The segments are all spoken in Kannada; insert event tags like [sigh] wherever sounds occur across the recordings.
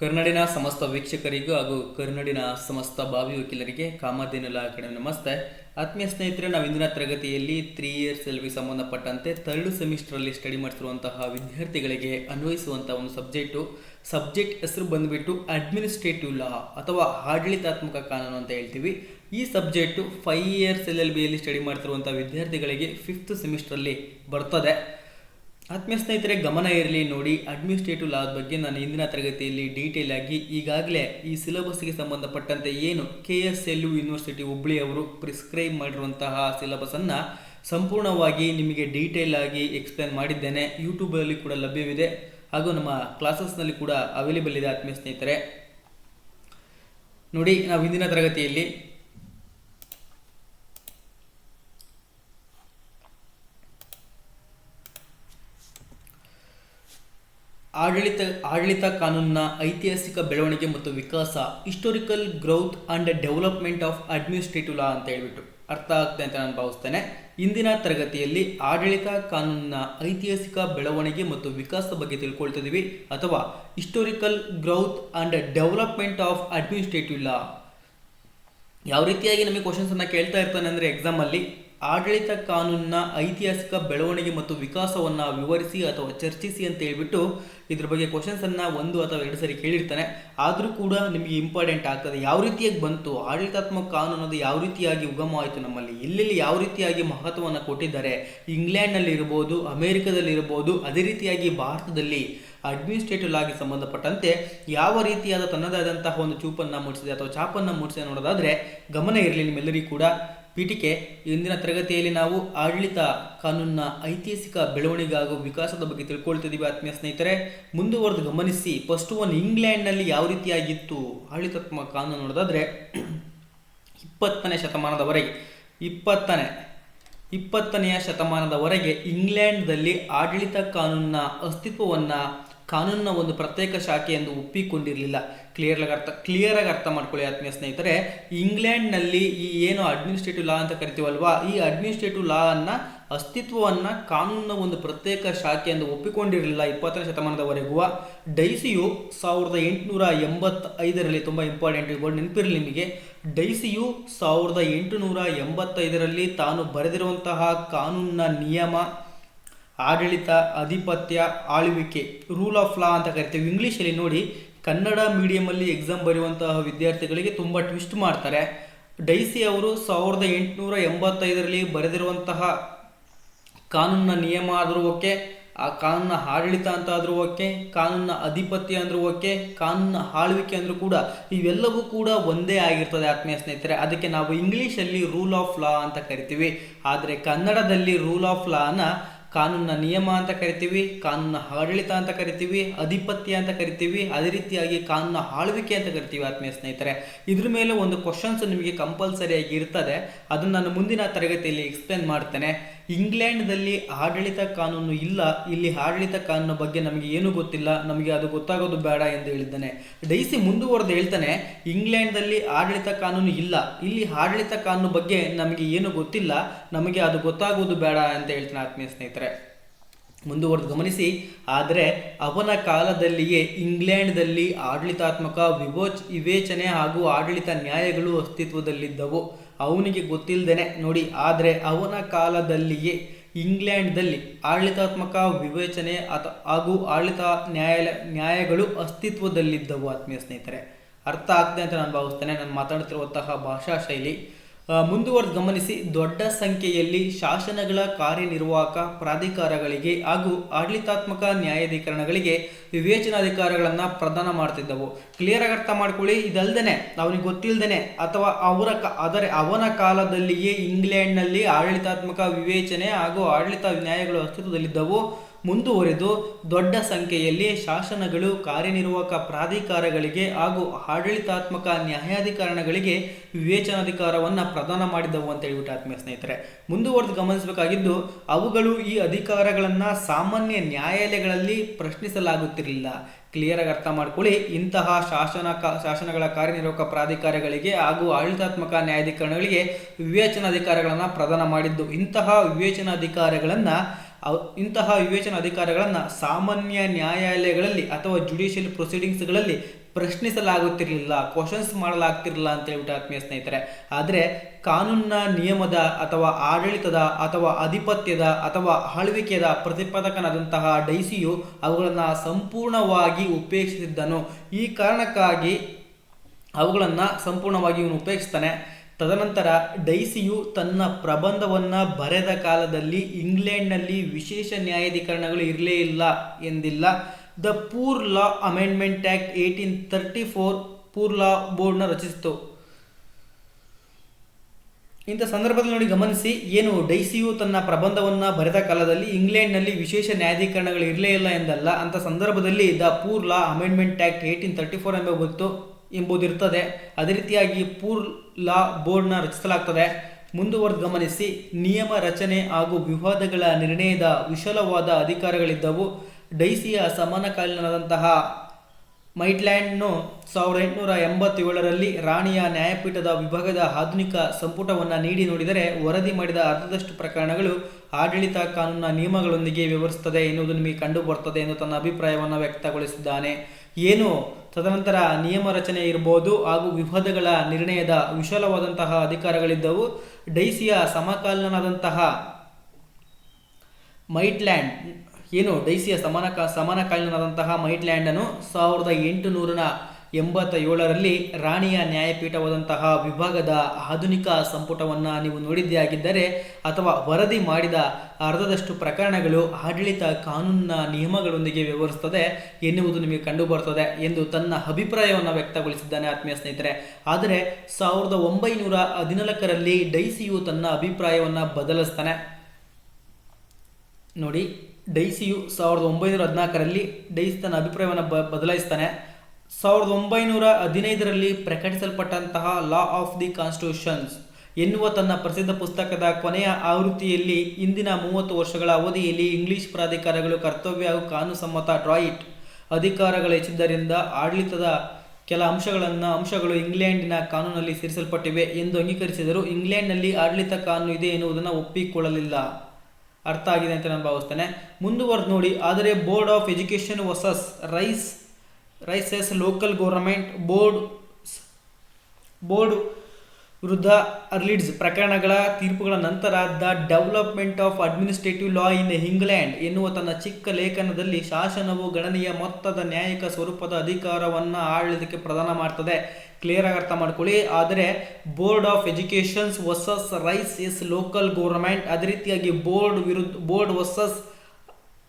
ಕರ್ನಾಡಿನ ಸಮಸ್ತ ವೀಕ್ಷಕರಿಗೂ ಹಾಗೂ ಕರ್ನಾಡಿನ ಸಮಸ್ತ ಭಾವಿ ವಕೀಲರಿಗೆ ಕಾಮಧೇನುಲ ಕಡೆ ನಮಸ್ತೆ. ಆತ್ಮೀಯ ಸ್ನೇಹಿತರೆ, ನಾವು ಇಂದಿನ ತರಗತಿಯಲ್ಲಿ ತ್ರೀ ಇಯರ್ಸ್ ಎಲ್ವಿ ಸಂಬಂಧಪಟ್ಟಂತೆ ಥರ್ಡ್ ಸೆಮಿಸ್ಟರಲ್ಲಿ ಸ್ಟಡಿ ಮಾಡ್ತಿರುವಂತಹ ವಿದ್ಯಾರ್ಥಿಗಳಿಗೆ ಅನ್ವಯಿಸುವಂತಹ ಒಂದು ಸಬ್ಜೆಕ್ಟು ಸಬ್ಜೆಕ್ಟ್ ಹೆಸರು ಬಂದುಬಿಟ್ಟು ಅಡ್ಮಿನಿಸ್ಟ್ರೇಟಿವ್ ಲಾ ಅಥವಾ ಆಡಳಿತಾತ್ಮಕ ಕಾನೂನು ಅಂತ ಹೇಳ್ತೀವಿ. ಈ subject five years L L ಬಿಯಲ್ಲಿ study ಮಾಡ್ತಿರುವಂಥ ವಿದ್ಯಾರ್ಥಿಗಳಿಗೆ ಫಿಫ್ತ್ ಸೆಮಿಸ್ಟ್ರಲ್ಲಿ ಬರ್ತದೆ. ಆತ್ಮೀಯ ಸ್ನೇಹಿತರೆ, ಗಮನ ಇರಲಿ, ನೋಡಿ ಅಡ್ಮಿನಿಸ್ಟ್ರೇಟಿವ್ ಲಾ ಬಗ್ಗೆ ನಾನು ಇಂದಿನ ತರಗತಿಯಲ್ಲಿ ಡೀಟೇಲ್ ಆಗಿ ಈಗಾಗಲೇ ಈ ಸಿಲೆಬಸ್ಗೆ ಸಂಬಂಧಪಟ್ಟಂತೆ ಏನು K S L U university Hubli ಅವರು ಪ್ರಿಸ್ಕ್ರೈಬ್ ಮಾಡಿರುವಂತಹ ಸಿಲೆಬಸನ್ನು ಸಂಪೂರ್ಣವಾಗಿ ನಿಮಗೆ ಡೀಟೇಲ್ ಆಗಿ ಎಕ್ಸ್ಪ್ಲೇನ್ ಮಾಡಿದ್ದೇನೆ. ಯೂಟ್ಯೂಬಲ್ಲಿ ಕೂಡ ಲಭ್ಯವಿದೆ. ಹಾಗೂ ನಮ್ಮ ಕ್ಲಾಸಸ್ನಲ್ಲಿ ಕೂಡ ಅವೈಲೇಬಲ್ ಇದೆ ಆತ್ಮೀಯ ಸ್ನೇಹಿತರೆ. ನೋಡಿ, ನಾವು ಇಂದಿನ ತರಗತಿಯಲ್ಲಿ ಆಡಳಿತ ಆಡಳಿತ ಕಾನೂನಿನ ಐತಿಹಾಸಿಕ ಬೆಳವಣಿಗೆ ಮತ್ತು ವಿಕಾಸ historical growth and development of administrative law ಅಂತ ಹೇಳ್ಬಿಟ್ಟು ಅರ್ಥ ಆಗ್ತದೆ ಅಂತ ನಾನು ಭಾವಿಸ್ತೇನೆ. ಇಂದಿನ ತರಗತಿಯಲ್ಲಿ ಆಡಳಿತ ಕಾನೂನಿನ ಐತಿಹಾಸಿಕ ಬೆಳವಣಿಗೆ ಮತ್ತು ವಿಕಾಸದ ಬಗ್ಗೆ ತಿಳ್ಕೊಳ್ತಿದ್ದೀವಿ ಅಥವಾ historical growth and development of administrative law ಯಾವ ರೀತಿಯಾಗಿ ನಮಗೆ ಕ್ವಶನ್ಸ್ ಅನ್ನ ಕೇಳ್ತಾ ಇರ್ತಾನೆ ಅಂದ್ರೆ ಎಕ್ಸಾಮ್ ಅಲ್ಲಿ ಆಡಳಿತ ಕಾನೂನಿನ ಐತಿಹಾಸಿಕ ಬೆಳವಣಿಗೆ ಮತ್ತು ವಿಕಾಸವನ್ನು ವಿವರಿಸಿ ಅಥವಾ ಚರ್ಚಿಸಿ ಅಂತ ಹೇಳ್ಬಿಟ್ಟು ಇದ್ರ ಬಗ್ಗೆ ಕ್ವಶನ್ಸ್ ಅನ್ನ ಒಂದು ಅಥವಾ ಎರಡು ಸರಿ ಕೇಳಿರ್ತಾನೆ. ಆದರೂ ಕೂಡ ನಿಮಗೆ ಇಂಪಾರ್ಟೆಂಟ್ ಆಗ್ತದೆ. ಯಾವ ರೀತಿಯಾಗಿ ಬಂತು? ಆಡಳಿತಾತ್ಮಕ ಕಾನೂನು ಅನ್ನೋದು ಯಾವ ರೀತಿಯಾಗಿ ಉಗಮ ಆಯಿತು ನಮ್ಮಲ್ಲಿ? ಎಲ್ಲೆಲ್ಲಿ ಯಾವ ರೀತಿಯಾಗಿ ಮಹತ್ವವನ್ನು ಕೊಟ್ಟಿದ್ದಾರೆ? ಇಂಗ್ಲೆಂಡ್ನಲ್ಲಿ ಇರ್ಬೋದು, ಅಮೆರಿಕದಲ್ಲಿ ಇರ್ಬೋದು, ಅದೇ ರೀತಿಯಾಗಿ ಭಾರತದಲ್ಲಿ ಅಡ್ಮಿನಿಸ್ಟ್ರೇಟಿವ್ ಆಗಿ ಸಂಬಂಧಪಟ್ಟಂತೆ ಯಾವ ರೀತಿಯಾದ ತನ್ನದಾದಂತಹ ಒಂದು ಚೂಪನ್ನು ಮೂಡಿಸಿದೆ ಅಥವಾ ಚಾಪನ್ನು ಮೂಡಿಸಿದೆ ನೋಡೋದಾದ್ರೆ ಗಮನ ಇರಲಿ ನಿಮ್ಮೆಲ್ಲರಿಗೂ ಕೂಡ. ಪೀಠಿಕೆ. ಇಂದಿನ ತರಗತಿಯಲ್ಲಿ ನಾವು ಆಡಳಿತ ಕಾನೂನಿನ ಐತಿಹಾಸಿಕ ಬೆಳವಣಿಗೆ ಹಾಗೂ ವಿಕಾಸದ ಬಗ್ಗೆ ತಿಳ್ಕೊಳ್ತಿದ್ದೀವಿ ಆತ್ಮೀಯ ಸ್ನೇಹಿತರೆ. ಮುಂದುವರೆದು ಗಮನಿಸಿ ಫಸ್ಟ್ ಒನ್ ಇಂಗ್ಲೆಂಡ್ನಲ್ಲಿ ಯಾವ ರೀತಿಯಾಗಿತ್ತು ಆಡಳಿತಾತ್ಮಕ ಕಾನೂನು ನೋಡೋದಾದರೆ, ಇಪ್ಪತ್ತನೇ ಶತಮಾನದವರೆಗೆ, ಇಪ್ಪತ್ತನೇ, ಇಪ್ಪತ್ತನೆಯ ಶತಮಾನದವರೆಗೆ ಇಂಗ್ಲೆಂಡ್ದಲ್ಲಿ ಆಡಳಿತ ಕಾನೂನಿನ ಅಸ್ತಿತ್ವವನ್ನು ಕಾನೂನಿನ ಒಂದು ಪ್ರತ್ಯೇಕ ಶಾಖೆ ಎಂದು ಒಪ್ಪಿಕೊಂಡಿರಲಿಲ್ಲ. ಕ್ಲಿಯರ್ ಆಗಿ ಅರ್ಥ ಕ್ಲಿಯರ್ ಆಗಿ ಅರ್ಥ ಮಾಡ್ಕೊಳ್ಳಿ ಆತ್ಮೀಯ ಸ್ನೇಹಿತರೆ. ಇಂಗ್ಲೆಂಡ್ನಲ್ಲಿ ಈ ಏನು ಅಡ್ಮಿನಿಸ್ಟ್ರೇಟಿವ್ ಲಾ ಅಂತ ಕರಿತೀವಲ್ವಾ? ಈ ಅಡ್ಮಿನಿಸ್ಟ್ರೇಟಿವ್ ಲಾ ಅನ್ನ ಅಸ್ತಿತ್ವವನ್ನು ಕಾನೂನಿನ ಒಂದು ಪ್ರತ್ಯೇಕ ಶಾಖೆ ಎಂದು ಒಪ್ಪಿಕೊಂಡಿರಲಿಲ್ಲ ಇಪ್ಪತ್ತನೇ ಶತಮಾನದವರೆಗೂ. ಡೈಸಿಯು ಸಾವಿರದ ಎಂಟುನೂರ ಎಂಬತ್ತೈದರಲ್ಲಿ ತುಂಬ ಇಂಪಾರ್ಟೆಂಟ್ ಇರ್ಬೋದು ನೆನಪಿರಲಿ ನಿಮಗೆ. ಡೈಸಿಯು ಸಾವಿರದ ಎಂಟುನೂರ ಎಂಬತ್ತೈದರಲ್ಲಿ ತಾನು ಬರೆದಿರುವಂತಹ ಕಾನೂನಿನ ನಿಯಮ ಆಡಳಿತ ಆಧಿಪತ್ಯ ಆಳ್ವಿಕೆ ರೂಲ್ ಆಫ್ ಲಾ ಅಂತ ಕರಿತೀವಿ. ಇಂಗ್ಲೀಷಲ್ಲಿ ನೋಡಿ ಕನ್ನಡ ಮೀಡಿಯಮಲ್ಲಿ ಎಕ್ಸಾಮ್ ಬರೆಯುವಂತಹ ವಿದ್ಯಾರ್ಥಿಗಳಿಗೆ ತುಂಬ ಟ್ವಿಸ್ಟ್ ಮಾಡ್ತಾರೆ. ಡೈಸಿ ಅವರು ಸಾವಿರದ ಎಂಟುನೂರ ಎಂಬತ್ತೈದರಲ್ಲಿ ಬರೆದಿರುವಂತಹ ಕಾನೂನಿನ ನಿಯಮ ಆದರೂ ಓಕೆ ಆ ಕಾನೂನಿನ ಆಡಳಿತ ಅಂತ ಆದರೂ ಓಕೆ ಕಾನೂನಿನ ಅಧಿಪತ್ಯ ಅಂದರೂ ಓಕೆ ಕಾನೂನಿನ ಆಳ್ವಿಕೆ ಅಂದರೂ ಕೂಡ ಇವೆಲ್ಲವೂ ಕೂಡ ಒಂದೇ ಆಗಿರ್ತದೆ ಆತ್ಮೀಯ ಸ್ನೇಹಿತರೆ. ಅದಕ್ಕೆ ನಾವು ಇಂಗ್ಲೀಷಲ್ಲಿ ರೂಲ್ ಆಫ್ ಲಾ ಅಂತ ಕರಿತೀವಿ. ಆದರೆ ಕನ್ನಡದಲ್ಲಿ ರೂಲ್ ಆಫ್ ಲಾನ ಕಾನೂನಿನ ನಿಯಮ ಅಂತ ಕರಿತೀವಿ, ಕಾನೂನಿನ ಆಡಳಿತ ಅಂತ ಕರಿತೀವಿ, ಅಧಿಪತ್ಯ ಅಂತ ಕರಿತೀವಿ, ಅದೇ ರೀತಿಯಾಗಿ ಕಾನೂನಿನ ಆಳ್ವಿಕೆ ಅಂತ ಕರಿತೀವಿ ಆತ್ಮೀಯ ಸ್ನೇಹಿತರೆ. ಇದ್ರ ಮೇಲೆ ಒಂದು ಕ್ವಶನ್ಸ್ ನಿಮಗೆ ಕಂಪಲ್ಸರಿಯಾಗಿ ಇರ್ತದೆ. ಅದನ್ನು ನಾನು ಮುಂದಿನ ತರಗತಿಯಲ್ಲಿ ಎಕ್ಸ್ಪ್ಲೇನ್ ಮಾಡ್ತೇನೆ. ಇಂಗ್ಲೆಂಡ್ದಲ್ಲಿ ಆಡಳಿತ ಕಾನೂನು ಇಲ್ಲ. ಇಲ್ಲಿ ಆಡಳಿತ ಕಾನೂನು ಬಗ್ಗೆ ನಮಗೆ ಏನು ಗೊತ್ತಿಲ್ಲ. ನಮಗೆ ಅದು ಗೊತ್ತಾಗೋದು ಬೇಡ ಎಂದು ಹೇಳಿದ್ದಾನೆ. ಡೈಸಿ ಮುಂದುವರೆದು ಹೇಳ್ತಾನೆ ಇಂಗ್ಲೆಂಡ್ದಲ್ಲಿ ಆಡಳಿತ ಕಾನೂನು ಇಲ್ಲ. ಇಲ್ಲಿ ಆಡಳಿತ ಕಾನೂನು ಬಗ್ಗೆ ನಮಗೆ ಏನು ಗೊತ್ತಿಲ್ಲ. ನಮಗೆ ಅದು ಗೊತ್ತಾಗೋದು ಬೇಡ ಅಂತ ಹೇಳ್ತಾನೆ ಆತ್ಮೀಯ ಸ್ನೇಹಿತರೆ. ಮುಂದುವರೆದು ಗಮನಿಸಿ, ಆದರೆ ಅವನ ಕಾಲದಲ್ಲಿಯೇ ಇಂಗ್ಲೆಂಡ್ದಲ್ಲಿ ಆಡಳಿತಾತ್ಮಕ ವಿವೋಚ್, ವಿವೇಚನೆ ಹಾಗೂ ಆಡಳಿತ ನ್ಯಾಯಗಳು ಅಸ್ತಿತ್ವದಲ್ಲಿದ್ದವು. ಅವನಿಗೆ ಗೊತ್ತಿಲ್ಲದೇನೆ ನೋಡಿ, ಆದರೆ ಅವನ ಕಾಲದಲ್ಲಿಯೇ ಇಂಗ್ಲೆಂಡ್ದಲ್ಲಿ ಆಡಳಿತಾತ್ಮಕ ವಿವೇಚನೆ ಅಥ ಹಾಗೂ ಆಡಳಿತ ನ್ಯಾಯಾಲಯ ನ್ಯಾಯಗಳು ಅಸ್ತಿತ್ವದಲ್ಲಿದ್ದವು, ಆತ್ಮೀಯ ಸ್ನೇಹಿತರೆ. ಅರ್ಥ ಆಗ್ತದೆ ಅಂತ ನಾನು ಭಾವಿಸ್ತೇನೆ. ನಾನು ಮಾತಾಡ್ತಿರುವಂತಹ ಭಾಷಾ ಶೈಲಿ ಮುಂದುವರೆದು ಗಮನಿಸಿ, ದೊಡ್ಡ ಸಂಖ್ಯೆಯಲ್ಲಿ ಶಾಸನಗಳ ಕಾರ್ಯನಿರ್ವಾಹಕ ಪ್ರಾಧಿಕಾರಗಳಿಗೆ ಹಾಗೂ ಆಡಳಿತಾತ್ಮಕ ನ್ಯಾಯಾಧಿಕರಣಗಳಿಗೆ ವಿವೇಚನಾಧಿಕಾರಗಳನ್ನು ಪ್ರದಾನ ಮಾಡ್ತಿದ್ದವು. ಕ್ಲಿಯರ್ ಆಗಿ ಅರ್ಥ ಮಾಡ್ಕೊಳ್ಳಿ ಇದಲ್ದೇ ಅವನಿಗೆ ಗೊತ್ತಿಲ್ಲದೇನೆ ಅಥವಾ ಅವರ ಆದರೆ ಅವನ ಕಾಲದಲ್ಲಿಯೇ ಇಂಗ್ಲೆಂಡ್ನಲ್ಲಿ ಆಡಳಿತಾತ್ಮಕ ವಿವೇಚನೆ ಹಾಗೂ ಆಡಳಿತ ನ್ಯಾಯಗಳು ಅಸ್ತಿತ್ವದಲ್ಲಿದ್ದವು. ಮುಂದುವರೆದು ದೊಡ್ಡ ಸಂಖ್ಯೆಯಲ್ಲಿ ಶಾಸನಗಳು, ಕಾರ್ಯನಿರ್ವಾಹಕ ಪ್ರಾಧಿಕಾರಗಳಿಗೆ ಹಾಗೂ ಆಡಳಿತಾತ್ಮಕ ನ್ಯಾಯಾಧಿಕರಣಗಳಿಗೆ ವಿವೇಚನಾಧಿಕಾರವನ್ನು ಪ್ರದಾನ ಮಾಡಿದವು ಅಂತ ಹೇಳಿಬಿಟ್ಟು ಆತ್ಮೀಯ ಸ್ನೇಹಿತರೆ. ಮುಂದುವರೆದು ಗಮನಿಸಬೇಕಾಗಿದ್ದು, ಅವುಗಳು ಈ ಅಧಿಕಾರಗಳನ್ನು ಸಾಮಾನ್ಯ ನ್ಯಾಯಾಲಯಗಳಲ್ಲಿ ಪ್ರಶ್ನಿಸಲಾಗುತ್ತಿರಲಿಲ್ಲ. ಕ್ಲಿಯರ್ ಆಗಿ ಅರ್ಥ ಮಾಡ್ಕೊಳ್ಳಿ, ಇಂತಹ ಶಾಸನ ಶಾಸನಗಳ ಕಾರ್ಯನಿರ್ವಾಹಕ ಪ್ರಾಧಿಕಾರಗಳಿಗೆ ಹಾಗೂ ಆಡಳಿತಾತ್ಮಕ ನ್ಯಾಯಾಧಿಕರಣಗಳಿಗೆ ವಿವೇಚನಾಧಿಕಾರಗಳನ್ನು ಪ್ರದಾನ ಮಾಡಿದ್ದು, ಇಂತಹ ವಿವೇಚನಾಧಿಕಾರಗಳನ್ನು ಇಂತಹ ವಿವೇಚನಾ ಅಧಿಕಾರಗಳನ್ನು ಸಾಮಾನ್ಯ ನ್ಯಾಯಾಲಯಗಳಲ್ಲಿ ಅಥವಾ ಜುಡಿಷಿಯಲ್ ಪ್ರೊಸೀಡಿಂಗ್ಸ್ಗಳಲ್ಲಿ ಪ್ರಶ್ನಿಸಲಾಗುತ್ತಿರಲಿಲ್ಲ ಕ್ವಶನ್ಸ್ ಮಾಡಲಾಗ್ತಿರಲಿಲ್ಲ ಅಂತ ಹೇಳ್ಬಿಟ್ಟು ಆತ್ಮೀಯ ಸ್ನೇಹಿತರೆ. ಆದರೆ ಕಾನೂನಿನ ನಿಯಮದ ಅಥವಾ ಆಡಳಿತದ ಅಥವಾ ಅಧಿಪತ್ಯದ ಅಥವಾ ಆಳ್ವಿಕೆಯದ ಪ್ರತಿಪಾದಕನಾದಂತಹ ಡೈಸಿಯು ಅವುಗಳನ್ನು ಸಂಪೂರ್ಣವಾಗಿ ಉಪೇಕ್ಷಿಸಿದ್ದನು. ಈ ಕಾರಣಕ್ಕಾಗಿ ಅವುಗಳನ್ನು ಸಂಪೂರ್ಣವಾಗಿ ಇವನು ಉಪೇಕ್ಷಿಸ್ತಾನೆ. ತದನಂತರ ಡೈಸಿಯು ತನ್ನ ಪ್ರಬಂಧವನ್ನು ಬರೆದ ಕಾಲದಲ್ಲಿ ಇಂಗ್ಲೆಂಡ್ನಲ್ಲಿ ವಿಶೇಷ ನ್ಯಾಯಾಧಿಕರಣಗಳು ಇರಲೇ ಇಲ್ಲ ಎಂದಿಲ್ಲ. The poor law amendment act eighteen thirty four poor law ಬೋರ್ಡ್ನ ರಚಿಸಿತು. ಇಂಥ ಸಂದರ್ಭದಲ್ಲಿ ನೋಡಿ ಗಮನಿಸಿ, ಏನು ಡೈಸಿಯು ತನ್ನ ಪ್ರಬಂಧವನ್ನು ಬರೆದ ಕಾಲದಲ್ಲಿ ಇಂಗ್ಲೆಂಡ್ನಲ್ಲಿ ವಿಶೇಷ ನ್ಯಾಯಾಧೀಕರಣಗಳು ಇರಲೇ ಇಲ್ಲ ಎಂದಲ್ಲ. ಅಂತ ಸಂದರ್ಭದಲ್ಲಿ the poor law amendment act eighteen thirty four ಎಂಬುದು ಎಂಬುದಿರ್ತದೆ ಅದೇ ರೀತಿಯಾಗಿ ಪೂರ್ ಲಾ ಬೋರ್ಡ್ನ ರಚಿಸಲಾಗ್ತದೆ. ಮುಂದುವರೆದು ಗಮನಿಸಿ, ನಿಯಮ ರಚನೆ ಹಾಗೂ ವಿವಾದಗಳ ನಿರ್ಣಯದ ವಿಶಾಲವಾದ ಅಧಿಕಾರಗಳಿದ್ದವು. ಡೈಸಿಯ ಸಮಾನಕಾಲೀನದಂತಹ ಮೈಟ್ಲ್ಯಾಂಡ್ನು ಸಾವಿರದ ಎಂಟುನೂರ ಎಂಬತ್ತೇಳರಲ್ಲಿ ರಾಣಿಯ ನ್ಯಾಯಪೀಠದ ವಿಭಾಗದ ಆಧುನಿಕ ಸಂಪುಟವನ್ನು ನೀಡಿ ನೋಡಿದರೆ, ವರದಿ ಮಾಡಿದ ಅರ್ಧದಷ್ಟು ಪ್ರಕರಣಗಳು ಆಡಳಿತ ಕಾನೂನಿನ ನಿಯಮಗಳೊಂದಿಗೆ ವಿವರಿಸುತ್ತದೆ ಎನ್ನುವುದು ನಿಮಗೆ ಕಂಡುಬರುತ್ತದೆ ಎಂದು ತನ್ನ ಅಭಿಪ್ರಾಯವನ್ನು ವ್ಯಕ್ತಗೊಳಿಸಿದ್ದಾನೆ. ಏನು? ತದನಂತರ ನಿಯಮ ರಚನೆ ಇರ್ಬೋದು ಹಾಗೂ ವಿವಾದಗಳ ನಿರ್ಣಯದ ವಿಶಾಲವಾದಂತಹ ಅಧಿಕಾರಗಳಿದ್ದವು. ಡೈಸಿಯ ಸಮಕಾಲೀನಾದಂತಹ ಮೈಟ್ಲ್ಯಾಂಡ್, ಏನು ಡೈಸಿಯ ಸಮಾನ ಸಮಾನಕಾಲೀನಾದಂತಹ ಮೈಟ್ಲ್ಯಾಂಡನ್ನು ಸಾವಿರದ ಎಂಟುನೂರ ಎಂಬತ್ತ ಏಳರಲ್ಲಿ ರಾಣಿಯ ನ್ಯಾಯಪೀಠವಾದಂತಹ ವಿಭಾಗದ ಆಧುನಿಕ ಸಂಪುಟವನ್ನು ನೀವು ನೋಡಿದ್ದೇ ಆಗಿದ್ದರೆ ಅಥವಾ ವರದಿ ಮಾಡಿದ ಅರ್ಧದಷ್ಟು ಪ್ರಕರಣಗಳು ಆಡಳಿತ ಕಾನೂನಿನ ನಿಯಮಗಳೊಂದಿಗೆ ವಿವರಿಸುತ್ತದೆ ಎನ್ನುವುದು ನಿಮಗೆ ಕಂಡುಬರುತ್ತದೆ ಎಂದು ತನ್ನ ಅಭಿಪ್ರಾಯವನ್ನು ವ್ಯಕ್ತಗೊಳಿಸಿದ್ದಾನೆ ಆತ್ಮೀಯ ಸ್ನೇಹಿತರೆ. ಆದರೆ ಸಾವಿರದ ಒಂಬೈನೂರ ಹದಿನಾಲ್ಕರಲ್ಲಿ ಡೈಸಿಯು ತನ್ನ ಅಭಿಪ್ರಾಯವನ್ನು ಬದಲಿಸ್ತಾನೆ. ನೋಡಿ, ಡೈಸಿಯು ಸಾವಿರದ ಒಂಬೈನೂರ ಹದಿನಾಲ್ಕರಲ್ಲಿ ಡೈಸಿ ತನ್ನ ಅಭಿಪ್ರಾಯವನ್ನು ಬ, ಬದಲಾಯಿಸ್ತಾನೆ. ಸಾವಿರದ ಒಂಬೈನೂರ ಹದಿನೈದರಲ್ಲಿ ಪ್ರಕಟಿಸಲ್ಪಟ್ಟಂತಹ ಲಾ ಆಫ್ ದಿ ಕಾನ್ಸ್ಟಿಟ್ಯೂಷನ್ಸ್ ಎನ್ನುವ ತನ್ನ ಪ್ರಸಿದ್ಧ ಪುಸ್ತಕದ ಕೊನೆಯ ಆವೃತ್ತಿಯಲ್ಲಿ ಇಂದಿನ ಮೂವತ್ತು ವರ್ಷಗಳ ಅವಧಿಯಲ್ಲಿ ಇಂಗ್ಲಿಷ್ ಪ್ರಾಧಿಕಾರಗಳು ಕರ್ತವ್ಯ ಹಾಗೂ ಕಾನೂನುಸಮ್ಮತ ಡ್ರಾಯಿಟ್ ಅಧಿಕಾರಗಳು ಹೆಚ್ಚಿದ್ದರಿಂದ ಆಡಳಿತದ ಕೆಲ ಅಂಶಗಳನ್ನು ಅಂಶಗಳು ಇಂಗ್ಲೆಂಡಿನ ಕಾನೂನಲ್ಲಿ ಸೇರಿಸಲ್ಪಟ್ಟಿವೆ ಎಂದು ಅಂಗೀಕರಿಸಿದರು ಇಂಗ್ಲೆಂಡ್ನಲ್ಲಿ ಆಡಳಿತ ಕಾನೂನು ಇದೆ ಎನ್ನುವುದನ್ನು ಒಪ್ಪಿಕೊಳ್ಳಲಿಲ್ಲ. ಅರ್ಥ ಆಗಿದೆ ಅಂತ ನಾನು ಭಾವಿಸ್ತೇನೆ. ಮುಂದುವರೆದು ನೋಡಿ, ಆದರೆ board of education versus rice rices local government board board ವಿರುದ್ಧ ಅರ್ಲಿಡ್ಸ್ ಪ್ರಕರಣಗಳ ತೀರ್ಪುಗಳ ನಂತರ the development of administrative law in England ಎನ್ನುವ ತನ್ನ ಚಿಕ್ಕ ಲೇಖನದಲ್ಲಿ ಶಾಸನವು ಗಣನೀಯ ಮೊತ್ತದ ನ್ಯಾಯಿಕ ಸ್ವರೂಪದ ಅಧಿಕಾರವನ್ನು ಆಡಳಿತಕ್ಕೆ ಪ್ರದಾನ ಮಾಡ್ತದೆ. ಕ್ಲಿಯರ್ ಆಗಿ ಅರ್ಥ ಮಾಡ್ಕೊಳ್ಳಿ. ಆದರೆ board of educations versus rice is local government ಅದೇ ರೀತಿಯಾಗಿ ಬೋರ್ಡ್ ವಿರುದ್ಧ, ಬೋರ್ಡ್ ವರ್ಸಸ್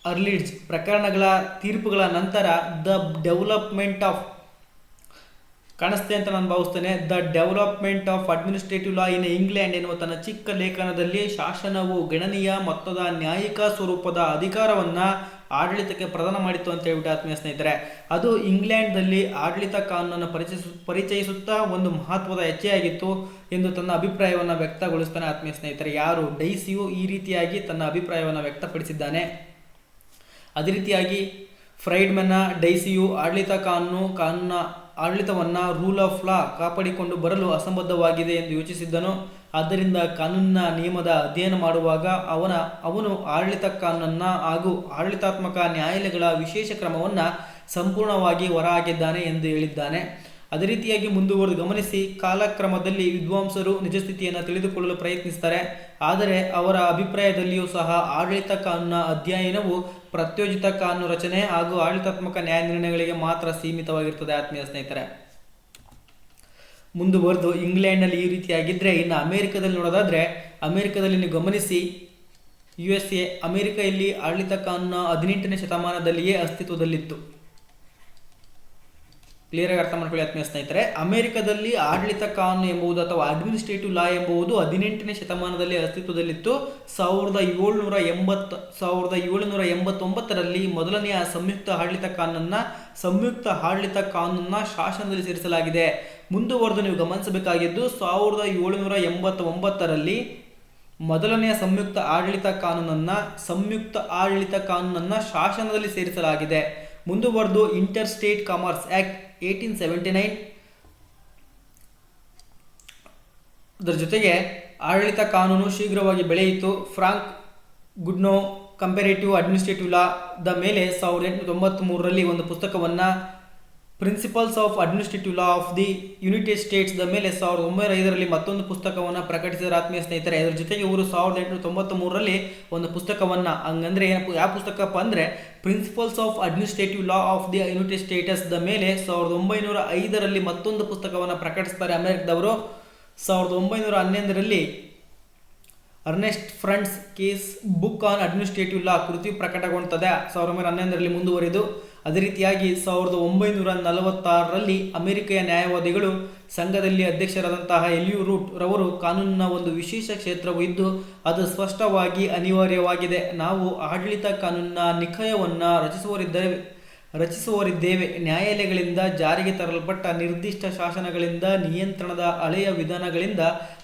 ಅರ್ಲಿಡ್ಸ್ ಪ್ರಕರಣಗಳ ತೀರ್ಪುಗಳ ನಂತರ ದ ಡೆವಲಪ್ಮೆಂಟ್ ಆಫ್ ಕಾಣಿಸ್ತೆ ಅಂತ ನಾನು ಭಾವಿಸ್ತೇನೆ the development of administrative law in England ಎನ್ನುವ ತನ್ನ ಚಿಕ್ಕ ಲೇಖನದಲ್ಲಿ ಶಾಸನವು ಗಣನೀಯ ಮೊತ್ತದ ನ್ಯಾಯಿಕ ಸ್ವರೂಪದ ಅಧಿಕಾರವನ್ನು ಆಡಳಿತಕ್ಕೆ ಪ್ರದಾನ ಮಾಡಿತ್ತು ಅಂತ ಹೇಳ್ಬಿಟ್ಟು ಆತ್ಮೀಯ ಸ್ನೇಹಿತರೆ. ಅದು ಇಂಗ್ಲೆಂಡ್ನಲ್ಲಿ ಆಡಳಿತ ಕಾನೂನನ್ನು ಪರಿಚಯಿಸು, ಪರಿಚಯಿಸುತ್ತಾ ಒಂದು ಮಹತ್ವದ ಹೆಜ್ಜೆಯಾಗಿತ್ತು ಎಂದು ತನ್ನ ಅಭಿಪ್ರಾಯವನ್ನು ವ್ಯಕ್ತಗೊಳಿಸ್ತಾನೆ ಆತ್ಮೀಯ ಸ್ನೇಹಿತರೆ. ಯಾರು ಡೈಸಿಯು ಈ ರೀತಿಯಾಗಿ ತನ್ನ ಅಭಿಪ್ರಾಯವನ್ನು ವ್ಯಕ್ತಪಡಿಸಿದ್ದಾನೆ? ಅದೇ ರೀತಿಯಾಗಿ ಫ್ರೈಡ್ಮನ್ನ, ಡೈಸಿಯು, ಆಡಳಿತ ಕಾನೂನು, ಕಾನೂನ, ಆಡಳಿತವನ್ನು ರೂಲ್ ಆಫ್ ಲಾ ಕಾಪಾಡಿಕೊಂಡು ಬರಲು ಅಸಂಬದ್ಧವಾಗಿದೆ ಎಂದು ಯೋಚಿಸಿದ್ದನು. ಆದ್ದರಿಂದ ಕಾನೂನಿನ ನಿಯಮದ ಅಧ್ಯಯನ ಮಾಡುವಾಗ ಅವನ, ಅವನು ಆಡಳಿತ ಕಾನೂನನ್ನು ಹಾಗೂ ಆಡಳಿತಾತ್ಮಕ ನ್ಯಾಯಾಲಯಗಳ ವಿಶೇಷ ಕ್ರಮವನ್ನು ಸಂಪೂರ್ಣವಾಗಿ ಹೊರಹಾಕಿದ್ದಾನೆ ಎಂದು ಹೇಳಿದ್ದಾನೆ. ಅದೇ ರೀತಿಯಾಗಿ ಮುಂದುವರೆದು ಗಮನಿಸಿ ಕಾಲಕ್ರಮದಲ್ಲಿ ವಿದ್ವಾಂಸರು ನಿಜಸ್ಥಿತಿಯನ್ನು ತಿಳಿದುಕೊಳ್ಳಲು ಪ್ರಯತ್ನಿಸ್ತಾರೆ. ಆದರೆ ಅವರ ಅಭಿಪ್ರಾಯದಲ್ಲಿಯೂ ಸಹ ಆಡಳಿತ ಕಾನೂನ ಅಧ್ಯಯನವು ಪ್ರತ್ಯೋಜಿತ ಕಾನೂನು ರಚನೆ ಹಾಗೂ ಆಡಳಿತಾತ್ಮಕ ನ್ಯಾಯ ನಿರ್ಣಯಗಳಿಗೆ ಮಾತ್ರ ಸೀಮಿತವಾಗಿರ್ತದೆ ಆತ್ಮೀಯ ಸ್ನೇಹಿತರೆ. ಮುಂದುವರೆದು ಇಂಗ್ಲೆಂಡ್ನಲ್ಲಿ ಈ ರೀತಿಯಾಗಿದ್ದರೆ ಇನ್ನು ಅಮೆರಿಕದಲ್ಲಿ ನೋಡೋದಾದರೆ ಅಮೆರಿಕದಲ್ಲಿ ನೀವು ಗಮನಿಸಿ ಯು ಎಸ್ ಎ ಅಮೆರಿಕ ಇಲ್ಲಿ ಆಡಳಿತ ಕಾನೂನು ಹದಿನೆಂಟನೇ ಶತಮಾನದಲ್ಲಿಯೇ ಅಸ್ತಿತ್ವದಲ್ಲಿತ್ತು. ಕ್ಲಿಯರ್ ಆಗಿ ಅರ್ಥ ಮಾಡ್ಕೊಳ್ಳಿ ಆತ್ಮೀಯ ಸ್ನೇಹಿತರೆ. ಅಮೆರಿಕದಲ್ಲಿ ಆಡಳಿತ ಕಾನೂನು ಎಂಬುದು ಅಥವಾ ಅಡ್ಮಿನಿಸ್ಟ್ರೇಟಿವ್ ಲಾ ಎಂಬುದು ಹದಿನೆಂಟನೇ ಶತಮಾನದಲ್ಲಿ ಅಸ್ತಿತ್ವದಲ್ಲಿತ್ತು. ಸಾವಿರದ ಏಳ್ನೂರ ಎಂಬತ್ತು, ಸಾವಿರದ ಏಳುನೂರ ಎಂಬತ್ತೊಂಬತ್ತರಲ್ಲಿ ಮೊದಲನೆಯ ಸಂಯುಕ್ತ ಆಡಳಿತ ಕಾನೂನನ್ನ, ಸಂಯುಕ್ತ ಆಡಳಿತ ಕಾನೂನನ್ನ ಶಾಸನದಲ್ಲಿ ಸೇರಿಸಲಾಗಿದೆ. ಮುಂದುವರೆದು ನೀವು ಗಮನಿಸಬೇಕಾಗಿದ್ದು, ಸಾವಿರದ ಏಳುನೂರ ಎಂಬತ್ತೊಂಬತ್ತರಲ್ಲಿ ಮೊದಲನೆಯ ಸಂಯುಕ್ತ ಆಡಳಿತ ಕಾನೂನನ್ನ, ಸಂಯುಕ್ತ ಆಡಳಿತ ಕಾನೂನನ್ನ ಶಾಸನದಲ್ಲಿ ಸೇರಿಸಲಾಗಿದೆ. ಮುಂದುವರೆದು interstate commerce act eighteen seventy nine ಅದರ ಜೊತೆಗೆ ಆಡಳಿತ ಕಾನೂನು ಶೀಘ್ರವಾಗಿ ಬೆಳೆಯಿತು. Frank Goodnow comparative administrative law the ಮೇಲೆ ಸಾವಿರದ ಎಂಟುನೂರ ತೊಂಬತ್ತ್ಮೂರರಲ್ಲಿ ಒಂದು ಪುಸ್ತಕವನ್ನು principles of administrative law of the United States the ಮೇಲೆ ಸಾವಿರದ ಒಂಬೈನೂರ ಐದರಲ್ಲಿ ಮತ್ತೊಂದು ಪುಸ್ತಕವನ್ನು ಪ್ರಕಟಿಸಿದ ಆತ್ಮೀಯ ಸ್ನೇಹಿತರೆ ಅದರ ಜೊತೆಗೆ ಇವರು ಸಾವಿರದ ಎಂಟುನೂರ ತೊಂಬತ್ತ ಮೂರರಲ್ಲಿ ಒಂದು ಪುಸ್ತಕವನ್ನು, ಹಂಗಂದ್ರೆ ಏನಪ್ಪ ಯಾವ ಪುಸ್ತಕಪ್ಪ ಅಂದರೆ principles of administrative law of the United States the ಮೇಲೆ ಸಾವಿರದ ಒಂಬೈನೂರ ಐದರಲ್ಲಿ ಮತ್ತೊಂದು ಪುಸ್ತಕವನ್ನು ಪ್ರಕಟಿಸ್ತಾರೆ ಅಮೆರಿಕದವರು. ಸಾವಿರದ ಒಂಬೈನೂರ ಹನ್ನೊಂದರಲ್ಲಿ Ernest Freund's case book on administrative law ಕೃತಿ ಪ್ರಕಟಗೊಂಡಿದೆ. ಸಾವಿರದ ಒಂಬೈನೂರ ಹನ್ನೊಂದರಲ್ಲಿ ಮುಂದುವರಿದು. ಅದೇ ರೀತಿಯಾಗಿ ಸಾವಿರದ ಒಂಬೈನೂರ ನಲವತ್ತಾರರಲ್ಲಿ ಅಮೆರಿಕೆಯ ನ್ಯಾಯವಾದಿಗಳು ಸಂಘದಲ್ಲಿ ಅಧ್ಯಕ್ಷರಾದಂತಹ ಎಲ್ಯು ರೂಟ್ ರವರು ಕಾನೂನಿನ ಒಂದು ವಿಶೇಷ ಕ್ಷೇತ್ರವಿದ್ದು ಅದು ಸ್ಪಷ್ಟವಾಗಿ ಅನಿವಾರ್ಯವಾಗಿದೆ. ನಾವು ಆಡಳಿತ ಕಾನೂನಿನ ನಿಖಯವನ್ನು ರಚಿಸುವರಿದ್ದೇವೆ ರಚಿಸುವರಿದ್ದೇವೆ ನ್ಯಾಯಾಲಯಗಳಿಂದ ಜಾರಿಗೆ ತರಲ್ಪಟ್ಟ ನಿರ್ದಿಷ್ಟ ಶಾಸನಗಳಿಂದ, ನಿಯಂತ್ರಣದ ಹಳೆಯ ವಿಧಾನಗಳಿಂದ